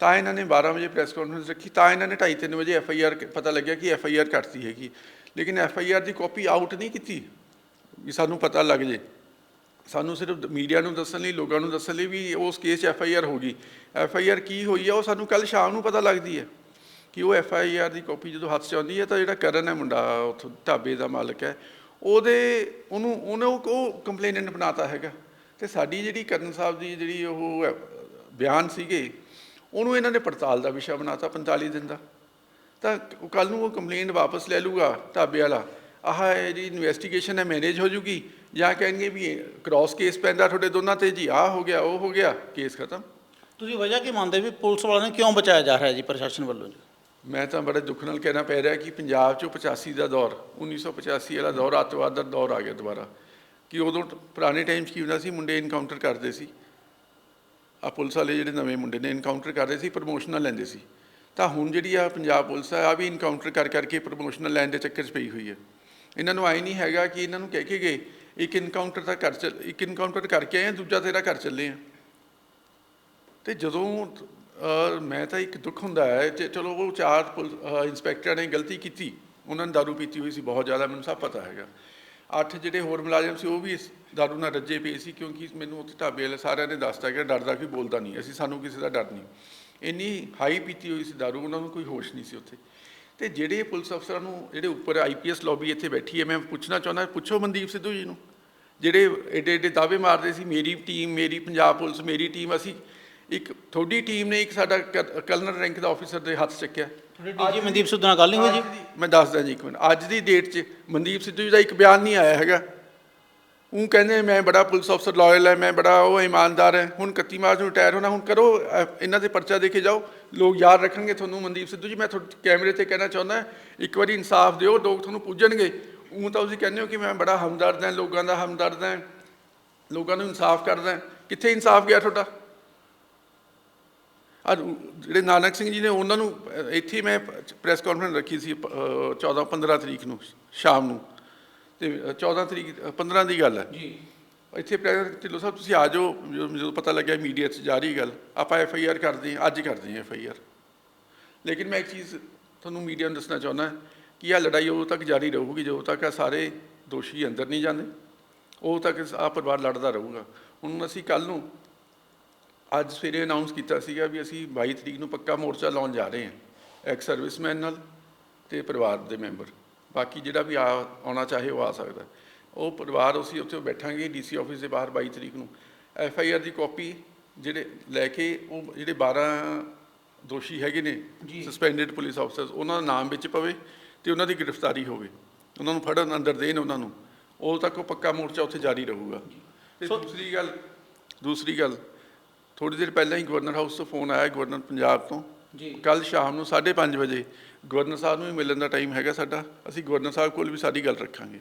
ਤਾਂ ਇਹਨਾਂ ਨੇ 12 ਵਜੇ ਪ੍ਰੈਸ ਕਾਨਫਰੰਸ ਰੱਖੀ, ਤਾਂ ਇਹਨਾਂ ਨੇ 2:30 ਵਜੇ ਐਫ ਆਈ ਆਰ ਪਤਾ ਲੱਗਿਆ ਕਿ ਐਫ ਆਈ ਆਰ ਕੱਟਤੀ ਹੈਗੀ। ਲੇਕਿਨ ਐਫ ਆਈ ਆਰ ਦੀ ਕਾਪੀ ਆਊਟ ਨਹੀਂ ਕੀਤੀ, ਵੀ ਸਾਨੂੰ ਪਤਾ ਲੱਗ ਜੇ। ਸਾਨੂੰ ਸਿਰਫ ਮੀਡੀਆ ਨੂੰ ਦੱਸਣ ਲਈ, ਲੋਕਾਂ ਨੂੰ ਦੱਸਣ ਲਈ ਵੀ ਉਸ ਕੇਸ 'ਚ ਐਫ ਆਈ ਆਰ ਹੋ ਗਈ। ਐਫ ਆਈ ਆਰ ਕੀ ਹੋਈ ਆ, ਉਹ ਸਾਨੂੰ ਕੱਲ ਸ਼ਾਮ ਨੂੰ ਪਤਾ ਲੱਗਦੀ ਹੈ ਕਿ ਉਹ ਐਫ ਆਈ ਆਰ ਦੀ ਕਾਪੀ ਜਦੋਂ ਹੱਥ 'ਚ ਆਉਂਦੀ ਹੈ ਤਾਂ ਜਿਹੜਾ ਕਰਨ ਹੈ ਮੁੰਡਾ, ਉੱਥੋਂ ਢਾਬੇ ਦਾ ਮਾਲਕ ਹੈ ਉਹਦੇ, ਉਹਨੂੰ, ਉਹਨੇ ਉਹ- ਉਹ ਕੰਪਲੇਨੈਂਟ ਬਣਾਤਾ ਹੈਗਾ। ਤੇ ਸਾਡੀ ਜਿਹੜੀ ਕਰਨ ਸਾਹਿਬ ਦੀ ਜਿਹੜੀ ਉਹ ਬਿਆਨ ਸੀਗੇ, ਉਹਨੂੰ ਇਹਨਾਂ ਨੇ ਪੜਤਾਲ ਦਾ ਵਿਸ਼ਾ ਬਣਾਤਾ 45 ਦਿਨ ਦਾ। ਤਾਂ ਕੱਲ ਨੂੰ ਉਹ ਕੰਪਲੇਂਟ ਵਾਪਸ ਲੈ ਲੂਗਾ ਢਾਬੇ ਵਾਲਾ। ਆਹ ਇਹ ਜੀ ਇਨਵੈਸਟੀਗੇਸ਼ਨ ਹੈ ਮੈਨੇਜ ਹੋ ਜੂਗੀ। ਜਾਂ ਕਹਿਣਗੇ ਵੀ ਕ੍ਰਾਸ ਕੇਸ ਪੈਂਦਾ ਤੁਹਾਡੇ ਦੋਨਾਂ ਤੇ, ਜੀ ਆਹ ਹੋ ਗਿਆ, ਉਹ ਹੋ ਗਿਆ ਕੇਸ ਖਤਮ। ਤੁਸੀਂ ਵਜ੍ਹਾ ਕੀ ਮੰਨਦੇ ਵੀ ਪੁਲਿਸ ਵਾਲਿਆਂ ਨੂੰ ਕਿਉਂ ਬਚਾਇਆ ਜਾ ਰਿਹਾ ਜੀ ਪ੍ਰਸ਼ਾਸਨ ਵੱਲੋਂ ਜੀ? ਮੈਂ ਤਾਂ ਬੜੇ ਦੁੱਖ ਨਾਲ ਕਹਿਣਾ ਪੈ ਰਿਹਾ ਕਿ ਪੰਜਾਬ 'ਚੋਂ 85 ਦਾ ਦੌਰ 1985 ਵਾਲਾ ਦੌਰ, ਅੱਤਵਾਦ ਦਾ ਦੌਰ ਆ ਗਿਆ ਦੁਬਾਰਾ। ਕਿ ਉਦੋਂ ਪੁਰਾਣੇ ਟਾਈਮ 'ਚ ਕੀ ਹੁੰਦਾ ਸੀ? ਮੁੰਡੇ ਇਨਕਾਊਂਟਰ ਕਰਦੇ ਸੀ। ਆ ਪੁਲਿਸ ਵਾਲੇ ਜਿਹੜੇ ਨਵੇਂ ਮੁੰਡੇ ਨੇ ਇਨਕਾਊਂਟਰ ਕਰਦੇ ਸੀ ਪ੍ਰਮੋਸ਼ਨਾਂ ਲੈਂਦੇ ਸੀ। ਤਾਂ ਹੁਣ ਜਿਹੜੀ ਆ ਪੰਜਾਬ ਪੁਲਿਸ ਆ ਆ ਵੀ ਇਨਕਾਊਂਟਰ ਕਰ ਕਰਕੇ ਪ੍ਰਮੋਸ਼ਨਲ ਲੈਣ ਦੇ ਚੱਕਰ 'ਚ ਪਈ ਹੋਈ ਹੈ। ਇਹਨਾਂ ਨੂੰ ਆਈ ਨਹੀਂ ਹੈਗਾ ਕਿ ਇਹਨਾਂ ਨੂੰ ਕਹਿ ਕੇ ਗਏ, ਇੱਕ ਇਨਕਾਊਂਟਰ ਤਾਂ ਕਰ ਚੱਲ, ਇੱਕ ਇਨਕਾਊਂਟਰ ਕਰਕੇ ਆਏ ਦੂਜਾ ਤੇਰਾ ਕਰ ਚੱਲੇ ਆ। ਤੇ ਜਦੋਂ ਮੈਂ ਤਾਂ ਇੱਕ ਦੁੱਖ ਹੁੰਦਾ ਹੈ ਤੇ ਚਲੋ ਉਹ ਚਾਰ ਪੁਲਿਸ ਇੰਸਪੈਕਟਰਾਂ ਨੇ ਗਲਤੀ ਕੀਤੀ, ਉਹਨਾਂ ਨੇ ਦਾਰੂ ਪੀਤੀ ਹੋਈ ਸੀ ਬਹੁਤ ਜ਼ਿਆਦਾ, ਮੈਨੂੰ ਸਭ ਪਤਾ ਹੈਗਾ। ਅੱਠ ਜਿਹੜੇ ਹੋਰ ਮੁਲਾਜ਼ਮ ਸੀ ਉਹ ਵੀ ਇਸ ਦਾਰੂ ਨਾਲ ਰੱਜੇ ਪਏ ਸੀ ਕਿਉਂਕਿ ਮੈਨੂੰ ਉੱਥੇ ਢਾਬੇ ਵਾਲੇ ਸਾਰਿਆਂ ਨੇ ਦੱਸਤਾ ਕਿ ਡਰਦਾ ਕੋਈ ਬੋਲਦਾ ਨਹੀਂ, ਅਸੀਂ ਸਾਨੂੰ ਕਿਸੇ ਦਾ ਡਰ ਨਹੀਂ। ਇੰਨੀ ਹਾਈ ਪੀਤੀ ਹੋਈ ਸੀ ਦਾਰੂ, ਉਹਨਾਂ ਨੂੰ ਕੋਈ ਹੋਸ਼ ਨਹੀਂ ਸੀ ਉੱਥੇ। ਤੇ ਜਿਹੜੇ ਪੁਲਿਸ ਅਫਸਰਾਂ ਨੂੰ ਜਿਹੜੇ ਉੱਪਰ ਆਈਪੀਐਸ ਲੌਬੀ ਇੱਥੇ ਬੈਠੀ ਹੈ, ਮੈਂ ਪੁੱਛਣਾ ਚਾਹੁੰਦਾ, ਪੁੱਛੋ ਮਨਦੀਪ ਸਿੱਧੂ ਜੀ ਨੂੰ। ਜਿਹੜੇ ਏਡੇ ਏਡੇ ਦਾਅਵੇ ਮਾਰਦੇ ਸੀ, ਮੇਰੀ ਟੀਮ ਮੇਰੀ ਪੰਜਾਬ ਪੁਲਿਸ, ਮੇਰੀ ਟੀਮ ਅਸੀਂ ਇੱਕ ਤੁਹਾਡੀ ਟੀਮ ਨੇ ਇੱਕ ਸਾਡਾ ਕਲਨਰ ਰੈਂਕ ਦਾ ਆਫੀਸਰ ਦੇ ਹੱਥ ਚੱਕਿਆ। ਡੀਜੀ ਮਨਦੀਪ ਸਿੱਧੂ ਨਾਲ ਗੱਲ ਨਹੀਂ ਹੋਈ ਜੀ? ਮੈਂ ਦੱਸਦਾ ਜੀ ਇੱਕ ਮਿੰਟ। ਅੱਜ ਦੀ ਡੇਟ 'ਚ ਮਨਦੀਪ ਸਿੱਧੂ ਜੀ ਦਾ ਇੱਕ ਬਿਆਨ ਨਹੀਂ ਆਇਆ ਹੈਗਾ। ਉਹ ਕਹਿੰਦੇ ਮੈਂ ਬੜਾ ਪੁਲਿਸ ਅਫਸਰ ਲਾਇਲ ਹੈ ਮੈਂ ਬੜਾ ਉਹ ਇਮਾਨਦਾਰ ਹੈ। ਹੁਣ 31 ਮਾਰਚ ਨੂੰ ਰਿਟਾਇਰ ਹੋਣਾ ਹੁਣ ਕਰੋ ਇਹਨਾਂ ਦੇ ਪਰਚਾ ਦੇ ਕੇ ਜਾਓ। ਲੋਕ ਯਾਦ ਰੱਖਣਗੇ ਤੁਹਾਨੂੰ ਮਨਦੀਪ ਸਿੱਧੂ ਜੀ। ਮੈਂ ਤੁਹਾਡੇ ਕੈਮਰੇ ਤੇ ਕਹਿਣਾ ਚਾਹੁੰਦਾ ਇੱਕ ਵਾਰੀ ਇਨਸਾਫ ਦਿਓ ਲੋਕ ਤੁਹਾਨੂੰ ਪੁੱਜਣਗੇ। ਉਹ ਤਾਂ ਤੁਸੀਂ ਕਹਿੰਦੇ ਹੋ ਕਿ ਮੈਂ ਬੜਾ ਹਮਦਰਦ ਹਾਂ ਲੋਕਾਂ ਦਾ ਹਮਦਰਦ ਹਾਂ ਲੋਕਾਂ ਨੂੰ ਇਨਸਾਫ ਕਰਦਾ। ਕਿੱਥੇ ਇਨਸਾਫ ਗਿਆ ਤੁਹਾਡਾ? ਆ ਜਿਹੜੇ ਨਾਨਕ ਸਿੰਘ ਜੀ ਨੇ ਉਹਨਾਂ ਨੂੰ ਇੱਥੇ ਮੈਂ ਪ੍ਰੈਸ ਕਾਨਫਰੰਸ ਰੱਖੀ ਸੀ 14 15 ਤਰੀਕ ਨੂੰ ਸ਼ਾਮ ਨੂੰ। ਤੇ ਅਹ, 14 ਤਰੀਕ ਅਹ, 15 ਦੀ ਗੱਲ ਹੈ। ਜੀ। ਇੱਥੇ ਪ੍ਰੈਸ ਢਿੱਲੋਂ ਸਾਹਿਬ ਤੁਸੀਂ ਆ ਜਾਓ ਜਦੋਂ ਜਦੋਂ ਪਤਾ ਲੱਗਿਆ ਮੀਡੀਆ 'ਚ ਜਾ ਰਹੀ ਗੱਲ ਆਪਾਂ ਐਫ ਆਈ ਆਰ ਕਰਦੇ ਹਾਂ ਅੱਜ ਕਰਦੇ ਹਾਂ ਐਫ ਆਈ ਆਰ ਲੇਕਿਨ ਮੈਂ ਇੱਕ ਚੀਜ਼ ਤੁਹਾਨੂੰ ਮੀਡੀਆ ਨੂੰ ਦੱਸਣਾ ਚਾਹੁੰਦਾ ਕਿ ਇਹ ਲੜਾਈ ਉਦੋਂ ਤੱਕ ਜਾਰੀ ਰਹੂਗੀ ਜਦੋਂ ਤੱਕ ਇਹ ਸਾਰੇ ਦੋਸ਼ੀ ਅੰਦਰ ਨਹੀਂ ਜਾਂਦੇ ਉਦੋਂ ਤੱਕ ਆ ਪਰਿਵਾਰ ਲੜਦਾ ਰਹੂਗਾ। ਹੁਣ ਅਸੀਂ ਕੱਲ ਨੂੰ ਅੱਜ ਸਵੇਰੇ ਅਨਾਉਂਸ ਕੀਤਾ ਸੀਗਾ ਵੀ ਅਸੀਂ 22 ਤਰੀਕ ਨੂੰ ਪੱਕਾ ਮੋਰਚਾ ਲਾਉਣ ਜਾ ਰਹੇ ਹਾਂ ਐਕਸ ਸਰਵਿਸਮੈਨ ਨਾਲ ਤੇ ਪਰਿਵਾਰ ਦੇ ਮੈਂਬਰ ਬਾਕੀ ਜਿਹੜਾ ਵੀ ਆਉਣਾ ਚਾਹੇ ਉਹ ਆ ਸਕਦਾ। ਉਹ ਪਰਿਵਾਰ ਅਸੀਂ ਉੱਥੇ ਬੈਠਾਂਗੇ ਡੀਸੀ ਆਫਿਸ ਦੇ ਬਾਹਰ 22 ਤਰੀਕ ਨੂੰ। ਐਫ ਆਈ ਆਰ ਦੀ ਕਾਪੀ ਜਿਹੜੇ ਲੈ ਕੇ ਉਹ ਜਿਹੜੇ 12 ਦੋਸ਼ੀ ਹੈਗੇ ਨੇ ਸਸਪੈਂਡਡ ਪੁਲਿਸ ਆਫਸਰਸ ਉਹਨਾਂ ਦਾ ਨਾਮ ਵਿੱਚ ਪਵੇ ਤੇ ਉਹਨਾਂ ਦੀ ਗ੍ਰਿਫਤਾਰੀ ਹੋਵੇ। ਉਹਨਾਂ ਨੂੰ ਫੜਨ ਅੰਦਰ ਦੇਣ ਉਹਨਾਂ ਨੂੰ। ਉਦੋਂ ਤੱਕ ਉਹ ਪੱਕਾ ਮੋਰਚਾ ਉੱਥੇ ਜਾਰੀ ਰਹੂਗਾ। ਤੇ ਦੂਸਰੀ ਗੱਲ ਦੂਸਰੀ ਗੱਲ ਥੋੜੀ ਦੇਰ ਪਹਿਲਾਂ ਹੀ ਗਵਰਨਰ ਹਾਊਸ ਤੋਂ ਫੋਨ ਆਇਆ ਗਵਰਨਰ ਪੰਜਾਬ ਤੋਂ। ਜੀ। ਕੱਲ ਸ਼ਾਮ ਨੂੰ 5:30 ਵਜੇ ਗਵਰਨਰ ਸਾਹਿਬ ਨੂੰ ਵੀ ਮਿਲਣ ਦਾ ਟਾਈਮ ਹੈਗਾ ਸਾਡਾ। ਅਸੀਂ ਗਵਰਨਰ ਸਾਹਿਬ ਕੋਲ ਵੀ ਸਾਰੀ ਗੱਲ ਰੱਖਾਂਗੇ।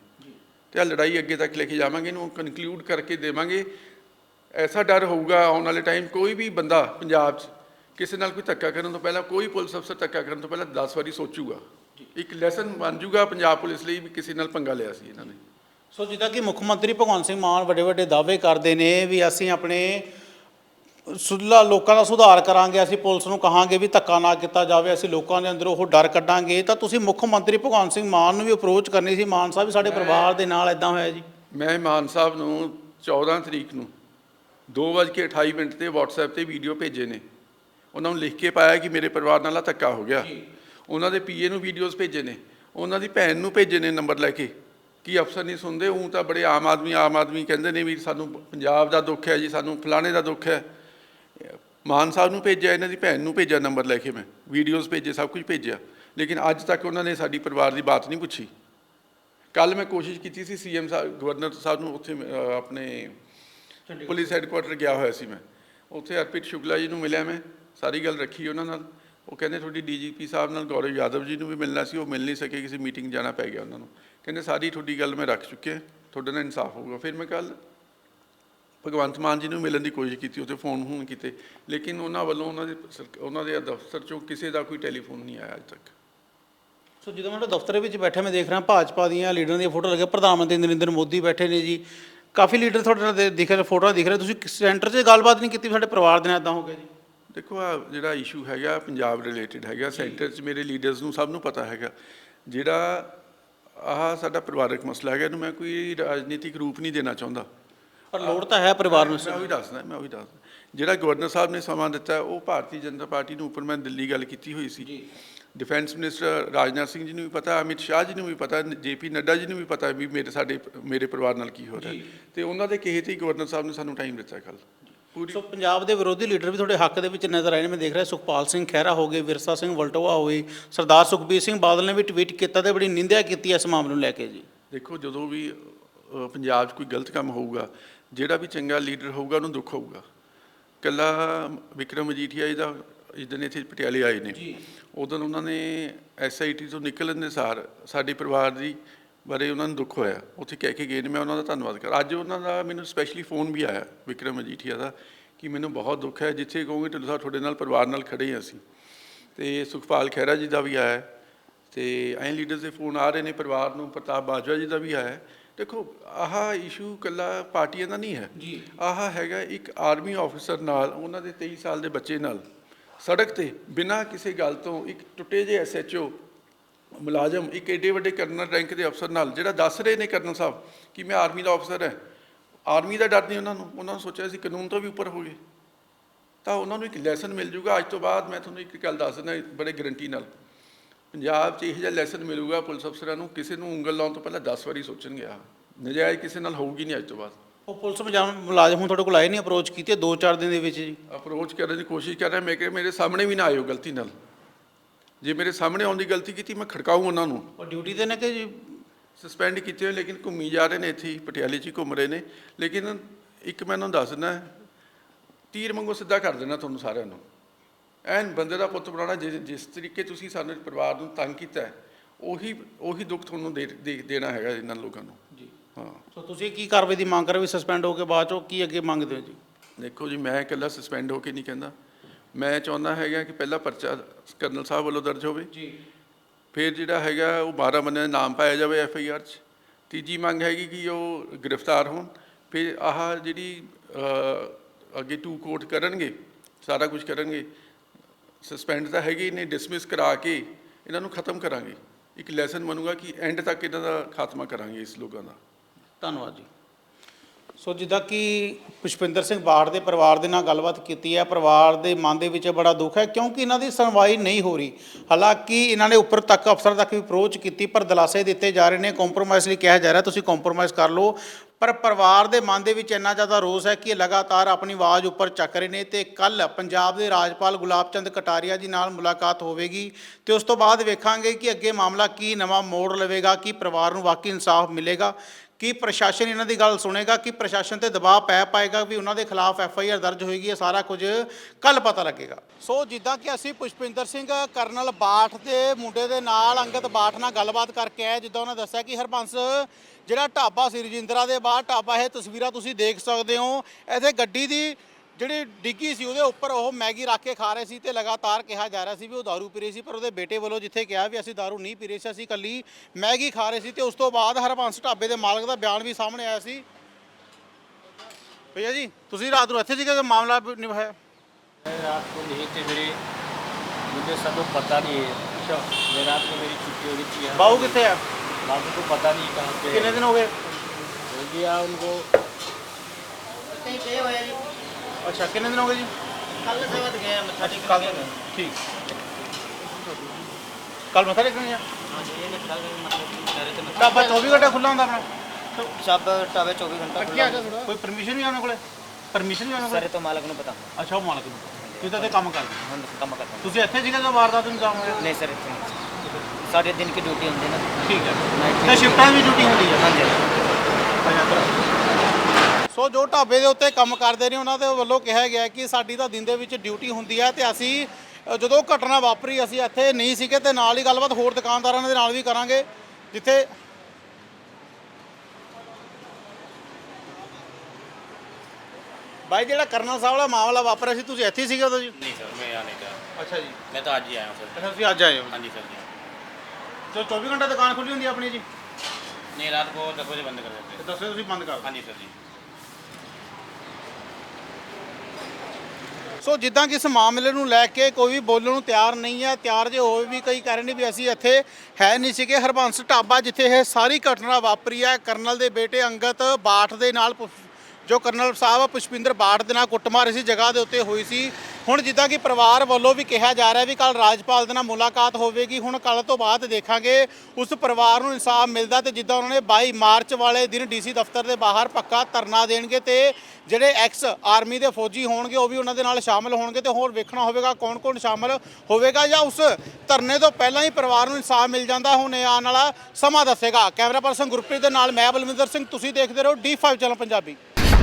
ਤੇ ਆ ਲੜਾਈ ਅੱਗੇ ਤੱਕ ਲੈ ਕੇ ਜਾਵਾਂਗੇ ਇਹਨੂੰ ਕਨਕਲੂਡ ਕਰਕੇ ਦੇਵਾਂਗੇ। ਐਸਾ ਡਰ ਹੋਊਗਾ ਆਉਣ ਵਾਲੇ ਟਾਈਮ ਕੋਈ ਵੀ ਬੰਦਾ ਪੰਜਾਬ 'ਚ ਕਿਸੇ ਨਾਲ ਕੋਈ ਧੱਕਾ ਕਰਨ ਤੋਂ ਪਹਿਲਾਂ ਕੋਈ ਪੁਲਿਸ ਅਫਸਰ ਧੱਕਾ ਕਰਨ ਤੋਂ ਪਹਿਲਾਂ 10 ਵਾਰੀ ਸੋਚੂਗਾ। ਇੱਕ ਲੈਸਨ ਬਣ ਜੂਗਾ ਪੰਜਾਬ ਪੁਲਿਸ ਲਈ ਵੀ ਕਿਸੇ ਨਾਲ ਪੰਗਾ ਲਿਆ ਸੀ ਇਹਨਾਂ ਨੇ। ਸੋ ਜਿੱਦਾਂ ਕਿ ਮੁੱਖ ਮੰਤਰੀ ਭਗਵੰਤ ਸਿੰਘ ਮਾਨ ਵੱਡੇ ਵੱਡੇ ਦਾਅਵੇ ਕਰਦੇ ਨੇ ਵੀ ਅਸੀਂ ਆਪਣੇ ਸੁਲਾ ਲੋਕਾਂ ਦਾ ਸੁਧਾਰ ਕਰਾਂਗੇ ਅਸੀਂ ਪੁਲਿਸ ਨੂੰ ਕਹਾਂਗੇ ਵੀ ਧੱਕਾ ਨਾ ਕੀਤਾ ਜਾਵੇ ਅਸੀਂ ਲੋਕਾਂ ਦੇ ਅੰਦਰੋਂ ਉਹ ਡਰ ਕੱਢਾਂਗੇ। ਤਾਂ ਤੁਸੀਂ ਮੁੱਖ ਮੰਤਰੀ ਭਗਵੰਤ ਸਿੰਘ ਮਾਨ ਨੂੰ ਵੀ ਅਪਰੋਚ ਕਰਨੀ ਸੀ ਮਾਨ ਸਾਹਿਬ ਵੀ ਸਾਡੇ ਪਰਿਵਾਰ ਦੇ ਨਾਲ ਇਦਾਂ ਹੋਇਆ ਜੀ। ਮੈਂ ਮਾਨ ਸਾਹਿਬ ਨੂੰ 14 ਤਰੀਕ ਨੂੰ 2:28 ਮਿੰਟ ਤੇ WhatsApp ਤੇ ਵੀਡੀਓ ਭੇਜੇ ਨੇ। ਉਹਨਾਂ ਨੂੰ ਲਿਖ ਕੇ ਪਾਇਆ ਕਿ ਮੇਰੇ ਪਰਿਵਾਰ ਨਾਲ ਧੱਕਾ ਹੋ ਗਿਆ। ਉਹਨਾਂ ਦੇ ਪੀਏ ਨੂੰ ਵੀਡੀਓਜ਼ ਭੇਜੇ ਨੇ। ਉਹਨਾਂ ਦੀ ਭੈਣ ਨੂੰ ਭੇਜੇ ਨੇ ਨੰਬਰ ਲੈ ਕੇ ਕੀ ਅਫਸਰ ਨਹੀਂ ਸੁਣਦੇ ਉਹ ਤਾਂ ਬੜੇ ਆਮ ਆਦਮੀ ਆਮ ਆਦਮੀ ਕਹਿੰਦੇ ਨੇ ਵੀ ਸਾਨੂੰ ਪੰਜਾਬ ਦਾ ਦੁੱਖ ਹੈ ਜੀ ਸਾਨੂੰ ਫਲਾਣੇ ਦਾ ਦੁੱਖ ਹੈ। ਮਾਨ ਸਾਹਿਬ ਨੂੰ ਭੇਜਿਆ ਇਹਨਾਂ ਦੀ ਭੈਣ ਨੂੰ ਭੇਜਿਆ ਨੰਬਰ ਲੈ ਕੇ ਮੈਂ। ਵੀਡੀਓਜ਼ ਭੇਜੇ ਸਭ ਕੁਝ ਭੇਜਿਆ। ਲੇਕਿਨ ਅੱਜ ਤੱਕ ਉਹਨਾਂ ਨੇ ਸਾਡੀ ਪਰਿਵਾਰ ਦੀ ਬਾਤ ਨਹੀਂ ਪੁੱਛੀ। ਕੱਲ ਮੈਂ ਕੋਸ਼ਿਸ਼ ਕੀਤੀ ਸੀ ਸੀਐਮ ਸਾਹਿਬ ਗਵਰਨਰ ਸਾਹਿਬ ਨੂੰ ਉੱਥੇ ਆਪਣੇ ਪੁਲਿਸ ਹੈੱਡਕੁਆਟਰ ਗਿਆ ਹੋਇਆ ਸੀ ਮੈਂ। ਉੱਥੇ ਅਰਪਿਤ ਸ਼ੁਕਲਾ ਜੀ ਨੂੰ ਮਿਲਿਆ ਮੈਂ ਸਾਰੀ ਗੱਲ ਰੱਖੀ ਉਹਨਾਂ ਨਾਲ। ਉਹ ਕਹਿੰਦੇ ਤੁਹਾਡੀ ਡੀਜੀਪੀ ਸਾਹਿਬ ਨਾਲ ਗੌਰਵ ਯਾਦਵ ਜੀ ਨੂੰ ਵੀ ਮਿਲਣਾ ਸੀ ਉਹ ਮਿਲ ਨਹੀਂ ਸਕੇ ਕਿਸੇ ਮੀਟਿੰਗ ਜਾਣਾ ਪੈ ਗਿਆ ਉਹਨਾਂ ਨੂੰ। ਕਹਿੰਦੇ ਸਾਰੀ ਤੁਹਾਡੀ ਗੱਲ ਮੈਂ ਰੱਖ ਚੁੱਕਿਆ ਤੁਹਾਡੇ ਨਾਲ ਇਨਸਾਫ ਹੋਊਗਾ। ਫਿਰ ਮੈਂ ਕੱਲ ਭਗਵੰਤ ਮਾਨ ਜੀ ਨੂੰ ਮਿਲਣ ਦੀ ਕੋਸ਼ਿਸ਼ ਕੀਤੀ ਉੱਥੇ ਫੋਨ ਫੋਨ ਕੀਤੇ। ਲੇਕਿਨ ਉਹਨਾਂ ਵੱਲੋਂ ਉਹਨਾਂ ਦੇ ਉਹਨਾਂ ਦੇ ਦਫ਼ਤਰ ਚੋਂ ਕਿਸੇ ਦਾ ਕੋਈ ਟੈਲੀਫੋਨ ਨਹੀਂ ਆਇਆ ਅੱਜ ਤੱਕ। ਸੋ ਜਦੋਂ ਮੈਂ ਦਫ਼ਤਰ ਵਿੱਚ ਬੈਠਾ ਮੈਂ ਦੇਖ ਰਿਹਾ ਭਾਜਪਾ ਦੀਆਂ ਲੀਡਰਾਂ ਦੀਆਂ ਫੋਟੋ ਲੱਗੇ ਪ੍ਰਧਾਨ ਮੰਤਰੀ ਨਰਿੰਦਰ ਮੋਦੀ ਬੈਠੇ ਨੇ ਜੀ। ਕਾਫੀ ਲੀਡਰ ਤੁਹਾਡੇ ਨਾਲ ਦਿਖ ਰਹੇ ਫੋਟੋਆਂ ਦਿਖ ਰਹੇ। ਤੁਸੀਂ ਸੈਂਟਰ 'ਚ ਗੱਲਬਾਤ ਨਹੀਂ ਕੀਤੀ ਸਾਡੇ ਪਰਿਵਾਰ ਦੇ ਨਾਲ ਇਦਾਂ ਹੋ ਗਿਆ ਜੀ? ਦੇਖੋ ਆ ਜਿਹੜਾ ਇਸ਼ੂ ਹੈਗਾ ਪੰਜਾਬ ਰਿਲੇਟਡ ਹੈਗਾ ਸੈਂਟਰ 'ਚ ਮੇਰੇ ਲੀਡਰਸ ਨੂੰ ਸਭ ਨੂੰ ਪਤਾ ਹੈਗਾ। ਜਿਹੜਾ ਆਹ ਸਾਡਾ ਪਰਿਵਾਰਕ ਮਸਲਾ ਹੈਗਾ ਇਹਨੂੰ ਮੈਂ ਕੋਈ ਰਾਜਨੀਤਿਕ ਰੂਪ ਨਹੀਂ ਦੇਣਾ ਚਾਹੁੰਦਾ। ਪਰ ਲੋੜ ਤਾਂ ਹੈ ਪਰਿਵਾਰ ਨੂੰ ਮੈਂ ਉਹੀ ਦੱਸਦਾ ਮੈਂ ਉਹੀ ਦੱਸਦਾ। ਜਿਹੜਾ ਗਵਰਨਰ ਸਾਹਿਬ ਨੇ ਸਮਾਂ ਦਿੱਤਾ ਉਹ ਭਾਰਤੀ ਜਨਤਾ ਪਾਰਟੀ ਨੂੰ ਉੱਪਰ ਮੈਂ ਦਿੱਲੀ ਗੱਲ ਕੀਤੀ ਹੋਈ ਸੀ। ਡਿਫੈਂਸ ਮਿਨਿਸਟਰ ਰਾਜਨਾਥ ਸਿੰਘ ਜੀ ਨੂੰ ਵੀ ਪਤਾ ਅਮਿਤ ਸ਼ਾਹ ਜੀ ਨੂੰ ਵੀ ਪਤਾ ਜੇਪੀ ਨੱਡਾ ਜੀ ਨੂੰ ਵੀ ਪਤਾ ਵੀ ਮੇਰੇ ਸਾਡੇ ਮੇਰੇ ਪਰਿਵਾਰ ਨਾਲ ਕੀ ਹੋ ਰਿਹਾ। ਤੇ ਉਹਨਾਂ ਦੇ ਕਹੇ ਤੇ ਹੀ ਗਵਰਨਰ ਸਾਹਿਬ ਨੇ ਸਾਨੂੰ ਟਾਈਮ ਦਿੱਤਾ ਕੱਲ ਪੂਰੀ ਸੋ ਪੰਜਾਬ ਦੇ ਵਿਰੋਧੀ ਲੀਡਰ ਵੀ ਤੁਹਾਡੇ ਹੱਕ ਦੇ ਵਿੱਚ ਨਜ਼ਰ ਆਏ ਨੇ। ਮੈਂ ਦੇਖ ਰਿਹਾ ਸੁਖਪਾਲ ਸਿੰਘ ਖਹਿਰਾ ਹੋ ਗਏ ਵਿਰਸਾ ਸਿੰਘ ਵਲਟੋਆ ਹੋਏ ਸਰਦਾਰ ਸੁਖਬੀਰ ਸਿੰਘ ਬਾਦਲ ਨੇ ਵੀ ਟਵੀਟ ਕੀਤਾ ਤੇ ਬੜੀ ਨਿੰਦਿਆ ਕੀਤੀ ਇਸ ਮਾਮਲੇ ਨੂੰ ਲੈ ਕੇ ਜੀ। ਦੇਖੋ ਜਦੋਂ ਵੀ ਪੰਜਾਬ 'ਚ ਕੋਈ ਗਲਤ ਕੰਮ ਹੋਊਗਾ ਜਿਹੜਾ ਵੀ ਚੰਗਾ ਲੀਡਰ ਹੋਊਗਾ ਉਹਨੂੰ ਦੁੱਖ ਹੋਊਗਾ ਕੱਲਾ ਵਿਕਰਮ ਮਜੀਠੀਆ ਜੀ ਦਾ ਇਸ ਦਿਨ ਇੱਥੇ ਪਟਿਆਲੇ ਆਏ ਨੇ। ਉਦੋਂ ਉਹਨਾਂ ਨੇ ਐਸਆਈਟੀ ਤੋਂ ਨਿਕਲਣ ਦੇ ਸਾਰ ਸਾਡੇ ਪਰਿਵਾਰ ਦੀ ਬਾਰੇ ਉਹਨਾਂ ਨੂੰ ਦੁੱਖ ਹੋਇਆ ਉੱਥੇ ਕਹਿ ਕੇ ਗਏ ਨੇ ਮੈਂ ਉਹਨਾਂ ਦਾ ਧੰਨਵਾਦ ਕਰ ਅੱਜ ਉਹਨਾਂ ਦਾ ਮੈਨੂੰ ਸਪੈਸ਼ਲੀ ਫੋਨ ਵੀ ਆਇਆ ਵਿਕਰਮ ਮਜੀਠੀਆ ਦਾ ਕਿ ਮੈਨੂੰ ਬਹੁਤ ਦੁੱਖ ਹੈ ਜਿੱਥੇ ਕਹੋਗੇ ਢਿੱਲੋਂ ਸਾਹਿਬ ਤੁਹਾਡੇ ਨਾਲ ਪਰਿਵਾਰ ਨਾਲ ਖੜੇ ਹਾਂ ਅਸੀਂ ਤੇ ਸੁਖਪਾਲ ਖਹਿਰਾ ਜੀ ਦਾ ਵੀ ਆਇਆ। ਤੇ ਐਂ ਲੀਡਰਸ ਦੇ ਫੋਨ ਆ ਰਹੇ ਨੇ ਪਰਿਵਾਰ ਨੂੰ ਪ੍ਰਤਾਪ ਬਾਜਵਾ ਜੀ ਦਾ ਵੀ ਆਇਆ। ਦੇਖੋ ਆਹ ਇਸ਼ੂ ਕੱਲਾ ਪਾਰਟੀਆਂ ਦਾ ਨਹੀਂ ਹੈ। ਜੀ। ਆਹ ਹੈਗਾ ਇੱਕ ਆਰਮੀ ਆਫੀਸਰ ਨਾਲ ਉਹਨਾਂ ਦੇ 23 ਸਾਲ ਦੇ ਬੱਚੇ ਨਾਲ। ਸੜਕ ਤੇ ਬਿਨਾਂ ਕਿਸੇ ਗੱਲ ਤੋਂ ਇੱਕ ਟੁੱਟੇ ਜਿਹੇ ਐਸਐਚਓ ਮੁਲਾਜ਼ਮ ਇੱਕ ਏਡੇ ਵੱਡੇ ਕਰਨਲ ਰੈਂਕ ਦੇ ਅਫਸਰ ਨਾਲ ਜਿਹੜਾ ਦੱਸ ਰਹੇ ਨੇ ਕਰਨਲ ਸਾਹਿਬ ਕਿ ਮੈਂ ਆਰਮੀ ਦਾ ਅਫਸਰ ਹਾਂ। ਆਰਮੀ ਦਾ ਡਰ ਨਹੀਂ ਉਹਨਾਂ ਨੂੰ। ਉਹਨਾਂ ਨੂੰ ਸੋਚਿਆ ਸੀ ਕਾਨੂੰਨ ਤੋਂ ਵੀ ਉੱਪਰ ਹੋ ਗਏ ਤਾਂ ਉਹਨਾਂ ਨੂੰ ਇੱਕ ਲੈਸਨ ਮਿਲ ਜੂਗਾ। ਅੱਜ ਤੋਂ ਬਾਅਦ ਮੈਂ ਤੁਹਾਨੂੰ ਇੱਕ ਗੱਲ ਦੱਸ ਦਿੰਦਾ ਬੜੇ ਗਰੰਟੀ ਨਾਲ। ਪੰਜਾਬ 'ਚ ਇਹੋ ਜਿਹਾ ਲੈਸਨ ਮਿਲੂਗਾ ਪੁਲਿਸ ਅਫਸਰਾਂ ਨੂੰ ਕਿਸੇ ਨੂੰ ਉਂਗਲ ਲਾਉਣ ਤੋਂ ਪਹਿਲਾਂ 10 ਵਾਰੀ ਸੋਚਣਗੇ ਆ ਨਜਾਇਜ਼ ਕਿਸੇ ਨਾਲ ਹੋਊਗੀ ਨਹੀਂ ਅੱਜ ਤੋਂ ਬਾਅਦ। ਉਹ ਪੁਲਿਸ ਮੁਲਾਜ਼ਮ ਮੁਲਾਜ਼ਮ ਹੁਣ ਤੁਹਾਡੇ ਕੋਲ ਆਏ ਨਹੀਂ ਅਪਰੋਚ ਕੀਤੀ ਹੈ ਦੋ ਚਾਰ ਦਿਨ ਦੇ ਵਿੱਚ ਜੀ? ਅਪਰੋਚ ਕਰਨ ਦੀ ਕੋਸ਼ਿਸ਼ ਕਰ ਰਿਹਾ ਮੈਂ ਕਿ ਮੇਰੇ ਸਾਹਮਣੇ ਵੀ ਨਾ ਆਇਓ ਗਲਤੀ ਨਾਲ। ਜੇ ਮੇਰੇ ਸਾਹਮਣੇ ਆਉਣ ਦੀ ਗਲਤੀ ਕੀਤੀ ਮੈਂ ਖੜਕਾਊਂ ਉਹਨਾਂ ਨੂੰ। ਉਹ ਡਿਊਟੀ ਤੇ ਨੇ ਕਿ ਜੀ? ਸਸਪੈਂਡ ਕੀਤੇ ਹੋਏ ਲੇਕਿਨ ਘੁੰਮੀ ਜਾ ਰਹੇ ਨੇ ਇੱਥੇ ਪਟਿਆਲੇ 'ਚ ਹੀ ਘੁੰਮ ਰਹੇ ਨੇ। ਲੇਕਿਨ ਇੱਕ ਮੈਂ ਉਹਨਾਂ ਨੂੰ ਦੱਸ ਦਿੰਦਾ ਤੀਰ ਵਾਂਗੂ ਸਿੱਧਾ ਕਰ ਦੇਣਾ ਤੁਹਾਨੂੰ ਸਾਰਿਆਂ ਨੂੰ। ਐਨ ਬੰਦੇ ਦਾ ਪੁੱਤ ਬਣਾਉਣਾ ਜਿਸ ਜਿਸ ਤਰੀਕੇ ਤੁਸੀਂ ਸਾਡੇ ਪਰਿਵਾਰ ਨੂੰ ਤੰਗ ਕੀਤਾ ਹੈ ਉਹੀ ਉਹੀ ਦੁੱਖ ਤੁਹਾਨੂੰ ਦੇਣਾ ਹੈਗਾ ਇਹਨਾਂ ਲੋਕਾਂ ਨੂੰ। ਜੀ। ਹਾਂ। ਸੋ ਤੁਸੀਂ ਕੀ ਕਾਰਵਾਈ ਦੀ ਮੰਗ ਕਰ ਰਹੇ ਹੋ ਸਸਪੈਂਡ ਹੋ ਕੇ ਬਾਅਦ ਚੋਂ ਕੀ ਅੱਗੇ ਮੰਗਦੇ ਹੋ ਜੀ? ਦੇਖੋ ਜੀ ਮੈਂ ਇਕੱਲਾ ਸਸਪੈਂਡ ਹੋ ਕੇ ਨਹੀਂ ਕਹਿੰਦਾ। ਮੈਂ ਚਾਹੁੰਦਾ ਹੈਗਾ ਕਿ ਪਹਿਲਾ ਪਰਚਾ ਕਰਨਲ ਸਾਹਿਬ ਵੱਲੋਂ ਦਰਜ ਹੋਵੇ। ਜੀ। ਫਿਰ ਜਿਹੜਾ ਹੈਗਾ ਉਹ 12 ਬੰਦਿਆਂ ਦਾ ਨਾਮ ਪਾਇਆ ਜਾਵੇ ਐਫ ਆਈ ਆਰ 'ਚ। ਤੀਜੀ ਮੰਗ ਹੈਗੀ ਕਿ ਉਹ ਗ੍ਰਿਫਤਾਰ ਹੋਣ। ਫਿਰ ਆਹ ਜਿਹੜੀ ਅੱਗੇ ਟੂ ਕੋਰਟ ਕਰਨਗੇ ਸਾਰਾ ਕੁਝ ਕਰਨਗੇ ਸਸਪੈਂਡ ਤਾਂ ਹੈਗੇ ਨੇ ਡਿਸਮਿਸ ਕਰਾ ਕੇ ਇਹਨਾਂ ਨੂੰ ਖਤਮ ਕਰਾਂਗੇ। ਇੱਕ ਲੈਸਨ ਬਣੂਗਾ ਕਿ ਐਂਡ ਤੱਕ ਇਹਨਾਂ ਦਾ ਖਾਤਮਾ ਕਰਾਂਗੇ ਇਸ ਲੋਕਾਂ ਦਾ। ਧੰਨਵਾਦ ਜੀ। ਸੋ ਜਿੱਦਾਂ ਕਿ ਪੁਸ਼ਪਿੰਦਰ ਸਿੰਘ ਬਾੜ ਦੇ ਪਰਿਵਾਰ ਦੇ ਨਾਲ ਗੱਲਬਾਤ ਕੀਤੀ ਹੈ ਪਰਿਵਾਰ ਦੇ ਮਨ ਦੇ ਵਿੱਚ ਬੜਾ ਦੁੱਖ ਹੈ ਕਿਉਂਕਿ ਇਹਨਾਂ ਦੀ ਸੁਣਵਾਈ ਨਹੀਂ ਹੋ ਰਹੀ। ਹਾਲਾਂਕਿ ਇਹਨਾਂ ਨੇ ਉੱਪਰ ਤੱਕ ਅਫਸਰ ਤੱਕ ਵੀ ਅਪਰੋਚ ਕੀਤੀ ਪਰ ਦਿਲਾਸੇ ਦਿੱਤੇ ਜਾ ਰਹੇ ਨੇ ਕੰਪਰੋਮਾਈਜ਼ ਲਈ ਕਿਹਾ ਜਾ ਰਿਹਾ ਤੁਸੀਂ ਕੰਪਰੋਮਾਈਜ਼ ਕਰ ਲਓ। ਪਰ ਪਰਿਵਾਰ ਦੇ ਮਨ ਦੇ ਵਿੱਚ ਇੰਨਾ ਜ਼ਿਆਦਾ ਰੋਸ ਹੈ ਕਿ ਇਹ ਲਗਾਤਾਰ ਆਪਣੀ ਆਵਾਜ਼ ਉੱਪਰ ਚੱਕ ਰਹੇ ਨੇ ਤੇ ਕੱਲ ਪੰਜਾਬ ਦੇ ਰਾਜਪਾਲ ਗੁਲਾਬ ਚੰਦ ਕਟਾਰੀਆ ਜੀ ਨਾਲ ਮੁਲਾਕਾਤ ਹੋਵੇਗੀ ਤੇ ਉਸ ਤੋਂ ਬਾਅਦ ਵੇਖਾਂਗੇ ਕਿ ਅੱਗੇ ਮਾਮਲਾ ਕੀ ਨਵਾਂ ਮੋੜ ਲਵੇਗਾ, ਕਿ ਪਰਿਵਾਰ ਨੂੰ ਵਾਕਈ ਇਨਸਾਫ ਮਿਲੇਗਾ। ਕੀ ਪ੍ਰਸ਼ਾਸਨ ਇਹਨਾਂ ਦੀ ਗੱਲ ਸੁਣੇਗਾ, ਕਿ ਪ੍ਰਸ਼ਾਸਨ ਤੇ ਦਬਾਅ ਪੈ ਪਾਏਗਾ ਵੀ ਉਹਨਾਂ ਦੇ ਖਿਲਾਫ ਐਫ ਆਈ ਆਰ ਦਰਜ ਹੋਏਗੀ, ਇਹ ਸਾਰਾ ਕੁਝ ਕੱਲ ਪਤਾ ਲੱਗੇਗਾ। ਸੋ ਜਿੱਦਾਂ ਕਿ ਅਸੀਂ ਪੁਸ਼ਪਿੰਦਰ ਸਿੰਘ ਕਰਨਲ ਬਾਠ ਦੇ ਮੁੰਡੇ ਦੇ ਨਾਲ ਅੰਗਦ ਬਾਠ ਨਾਲ ਗੱਲਬਾਤ ਕਰਕੇ ਆਏ, ਜਿੱਦਾਂ ਉਹਨਾਂ ਦੱਸਿਆ ਕਿ ਹਰਬੰਸ, ਜਿਹੜਾ ਢਾਬਾ ਸੀ ਰਜਿੰਦਰਾ ਦੇ ਬਾਹਰ, ਢਾਬਾ ਇਹ ਤਸਵੀਰਾਂ ਤੁਸੀਂ ਦੇਖ ਸਕਦੇ ਹੋ। ਇੱਥੇ ਗੱਡੀ ਦੀ ਜਿਹੜੀ ਡਿੱਗੀ ਸੀ ਉਹਦੇ ਉੱਪਰ ਉਹ ਮੈਗੀ ਰੱਖ ਕੇ ਖਾ ਰਹੇ ਸੀ ਤੇ ਲਗਾਤਾਰ ਕਿਹਾ ਜਾ ਰਿਹਾ ਸੀ ਵੀ ਉਹ दारू ਪੀ ਰਹੇ ਸੀ ਪਰ ਉਹਦੇ ਬੇਟੇ ਵੱਲੋਂ ਜਿੱਥੇ ਕਿਹਾ ਵੀ ਅਸੀਂ दारू ਨਹੀਂ ਪੀ ਰਹੇ ਸੀ ਅਸੀਂ ਕੱਲੀ ਮੈਗੀ ਖਾ ਰਹੇ ਸੀ ਤੇ ਉਸ ਤੋਂ ਬਾਅਦ ਹਰਬੰਸ ਢਾਬੇ ਦੇ ਮਾਲਕ ਦਾ ਬਿਆਨ ਵੀ ਸਾਹਮਣੇ ਆਇਆ ਸੀ ਭਈਆ ਜੀ ਤੁਸੀਂ ਰਾਤ ਨੂੰ ਇੱਥੇ ਸੀਗੇ ਕਿ ਮਾਮਲਾ ਨਿਭਾਇਆ मैं रात को नहीं थे मेरे मुझे सब लोग पता नहीं है ਅੱਛਾ मैं रात को मेरी छुट्टी हो गई थी यहाँ ਬਾਹੂ ਕਿੱਥੇ ਆ बाबू को पता नहीं कहाँ पे ਕਿੰਨੇ ਦਿਨ ਹੋ ਗਏ हो गया उनको ਕਹੀਂ ਗਏ ਹੋਏ ਆ ਜੀ ਅੱਛਾ ਕਿੰਨੇ ਦਿਨ ਹੋ ਗਏ ਜੀ? ਕੱਲ ਸਵੇਰ ਗਏ ਮੱਥਾ ਟੇਕ ਕੱਲ ਠੀਕ। ਕੱਲ ਮੱਥਾ ਟੇਕਣ ਗਿਆ? ਹਾਂਜੀ ਇਹ ਮੱਥਾ ਟੇਕ ਤੇ ਮੱਥਾ ਢਾਬਾ 24 ਘੰਟੇ ਖੁੱਲਾ ਹੁੰਦਾ ਆਪਣਾ? ਸਭ ਢਾਬੇ 24 ਘੰਟਾ ਅੱਗੇ ਕੋਈ ਪਰਮਿਸ਼ਨ ਨਹੀਂ ਆਉਣਾ ਕੋਲੇ? ਪਰਮਿਸ਼ਨ ਨਹੀਂ ਆਉਣਾ ਸਾਰੇ ਤੋਂ ਮਾਲਕ ਨੂੰ ਪਤਾ। ਅੱਛਾ ਉਹ ਮਾਲਕ ਨੂੰ ਕਿਤੇ ਤੇ ਕੰਮ ਕਰਦੇ ਹਾਂ। ਕੰਮ ਕਰਦੇ ਤੁਸੀਂ ਇੱਥੇ ਜਿਗਾ ਦਾ ਵਾਰਦਾਤ ਨੂੰ ਕੰਮ ਨਹੀਂ ਸਰ ਇੱਥੇ ਸਾਡੇ ਦਿਨ ਦੀ ਡਿਊਟੀ ਹੁੰਦੀ ਨਾ? ਠੀਕ ਹੈ। ਤੇ ਸ਼ਿਫਟਾਂ ਵੀ ਡਿਊਟੀ ਹੁੰਦੀ ਹੈ? ਹਾਂਜੀ। ਸੋ ਜੋ ਢਾਬੇ ਦੇ ਉੱਤੇ ਕੰਮ ਕਰਦੇ ਨੇ ਉਹਨਾਂ ਦੇ ਵੱਲੋਂ ਕਿਹਾ ਗਿਆ ਕਿ ਸਾਡੀ ਤਾਂ ਦਿਨ ਦੇ ਵਿੱਚ ਡਿਊਟੀ ਹੁੰਦੀ ਹੈ ਤੇ ਅਸੀਂ ਜਦੋਂ ਘਟਨਾ ਵਾਪਰੀ ਅਸੀਂ ਇੱਥੇ ਨਹੀਂ ਸੀਗੇ ਤੇ ਨਾਲ ਹੀ ਗੱਲਬਾਤ ਹੋਰ ਦੁਕਾਨਦਾਰਾਂ ਦੇ ਨਾਲ ਵੀ ਕਰਾਂਗੇ ਜਿੱਥੇ ਬਾਈ ਜਿਹੜਾ ਕਰਨਲ ਸਾਹਿਬ ਵਾਲਾ ਮਾਮਲਾ ਵਾਪਰਿਆ ਸੀ ਤੁਸੀਂ ਇੱਥੇ ਸੀਗੇ ਉਦੋਂ ਜੀ? ਨਹੀਂ ਸਰ ਮੈਂ ਆ ਨਹੀਂ ਗਿਆ। ਅੱਛਾ ਜੀ। ਮੈਂ ਤਾਂ ਅੱਜ ਹੀ ਆਇਆ ਸਰ ਅੱਛਾ ਤੁਸੀਂ ਅੱਜ ਆਏ ਹੋ ਹਾਂਜੀ ਸਰ ਜੀ। ਚੋ 24 ਘੰਟੇ ਦੁਕਾਨ ਖੁੱਲੀ ਹੁੰਦੀ ਆਪਣੀ ਜੀ? ਨਹੀਂ ਰਾਤ ਕੋ 10 ਵਜੇ ਬੰਦ ਕਰ ਦਿੰਦੇ। 10 ਵਜੇ ਤੁਸੀਂ ਬੰਦ ਕਰ ਹਾਂਜੀ ਸਰ ਜੀ। ਸੋ ਜਿੱਦਾਂ ਕਿ ਇਸ ਮਾਮਲੇ ਨੂੰ ਲੈ ਕੇ ਕੋਈ ਵੀ ਬੋਲਣ ਨੂੰ ਤਿਆਰ ਨਹੀਂ ਹੈ, ਤਿਆਰ ਜੇ ਹੋਏ ਵੀ ਕਈ ਕਹਿ ਰਹੇ ਨੇ ਵੀ ਅਸੀਂ ਇੱਥੇ ਹੈ ਨਹੀਂ ਸੀਗੇ। ਹਰਬੰਸ ਢਾਬਾ ਜਿੱਥੇ ਇਹ ਸਾਰੀ ਘਟਨਾ ਵਾਪਰੀ ਹੈ, ਕਰਨਲ ਦੇ ਬੇਟੇ ਅੰਗਤ ਬਾਠ ਦੇ ਨਾਲ ਪੁਸ਼- ਜੋ ਕਰਨਲ ਸਾਹਿਬ ਪੁਸ਼ਪਿੰਦਰ ਬਾਠ ਦੇ ਨਾਲ ਕੁੱਟਮਾਰ ਇਸੀ ਜਗ੍ਹਾ ਦੇ ਉੱਤੇ ਹੋਈ ਸੀ। ਹੁਣ ਜਿੱਦਾਂ ਕਿ ਪਰਿਵਾਰ ਵੱਲੋਂ ਵੀ ਕਿਹਾ ਜਾ ਰਿਹਾ ਵੀ ਕੱਲ ਰਾਜਪਾਲ ਦੇ ਨਾਲ ਮੁਲਾਕਾਤ ਹੋਵੇਗੀ। ਹੁਣ ਕੱਲ ਤੋਂ ਬਾਅਦ ਦੇਖਾਂਗੇ, ਉਸ ਪਰਿਵਾਰ ਨੂੰ ਇਨਸਾਫ ਮਿਲਦਾ ਤੇ ਜਿੱਦਾਂ ਉਹਨਾਂ ਨੇ 22 ਮਾਰਚ ਵਾਲੇ ਦਿਨ ਡੀਸੀ ਦਫ਼ਤਰ ਦੇ ਬਾਹਰ ਪੱਕਾ ਧਰਨਾ ਦੇਣਗੇ ਤੇ ਜਿਹੜੇ ਐਕਸ ਆਰਮੀ ਦੇ ਫੌਜੀ ਹੋਣਗੇ, ਉਹ ਵੀ ਉਹਨਾਂ ਦੇ ਨਾਲ ਸ਼ਾਮਲ ਹੋਣਗੇ ਤੇ ਹੋਰ ਵੇਖਣਾ ਹੋਵੇਗਾ ਕੌਣ-ਕੌਣ ਸ਼ਾਮਲ ਹੋਵੇਗਾ ਜਾਂ ਉਸ ਧਰਨੇ ਤੋਂ ਪਹਿਲਾਂ ਹੀ ਪਰਿਵਾਰ ਨੂੰ ਇਨਸਾਫ ਮਿਲ ਜਾਂਦਾ ਹੁਣ ਇਹ ਆਉਣ ਵਾਲਾ ਸਮਾਂ ਦੱਸੇਗਾ। ਕੈਮਰਾ ਪਰਸਨ ਗੁਰਪ੍ਰੀਤ ਦੇ ਨਾਲ ਮੈਂ ਬਲਵਿੰਦਰ ਸਿੰਘ, ਤੁਸੀਂ ਦੇਖਦੇ ਰਹੋ D5 ਚੈਨਲ ਪੰਜਾਬੀ।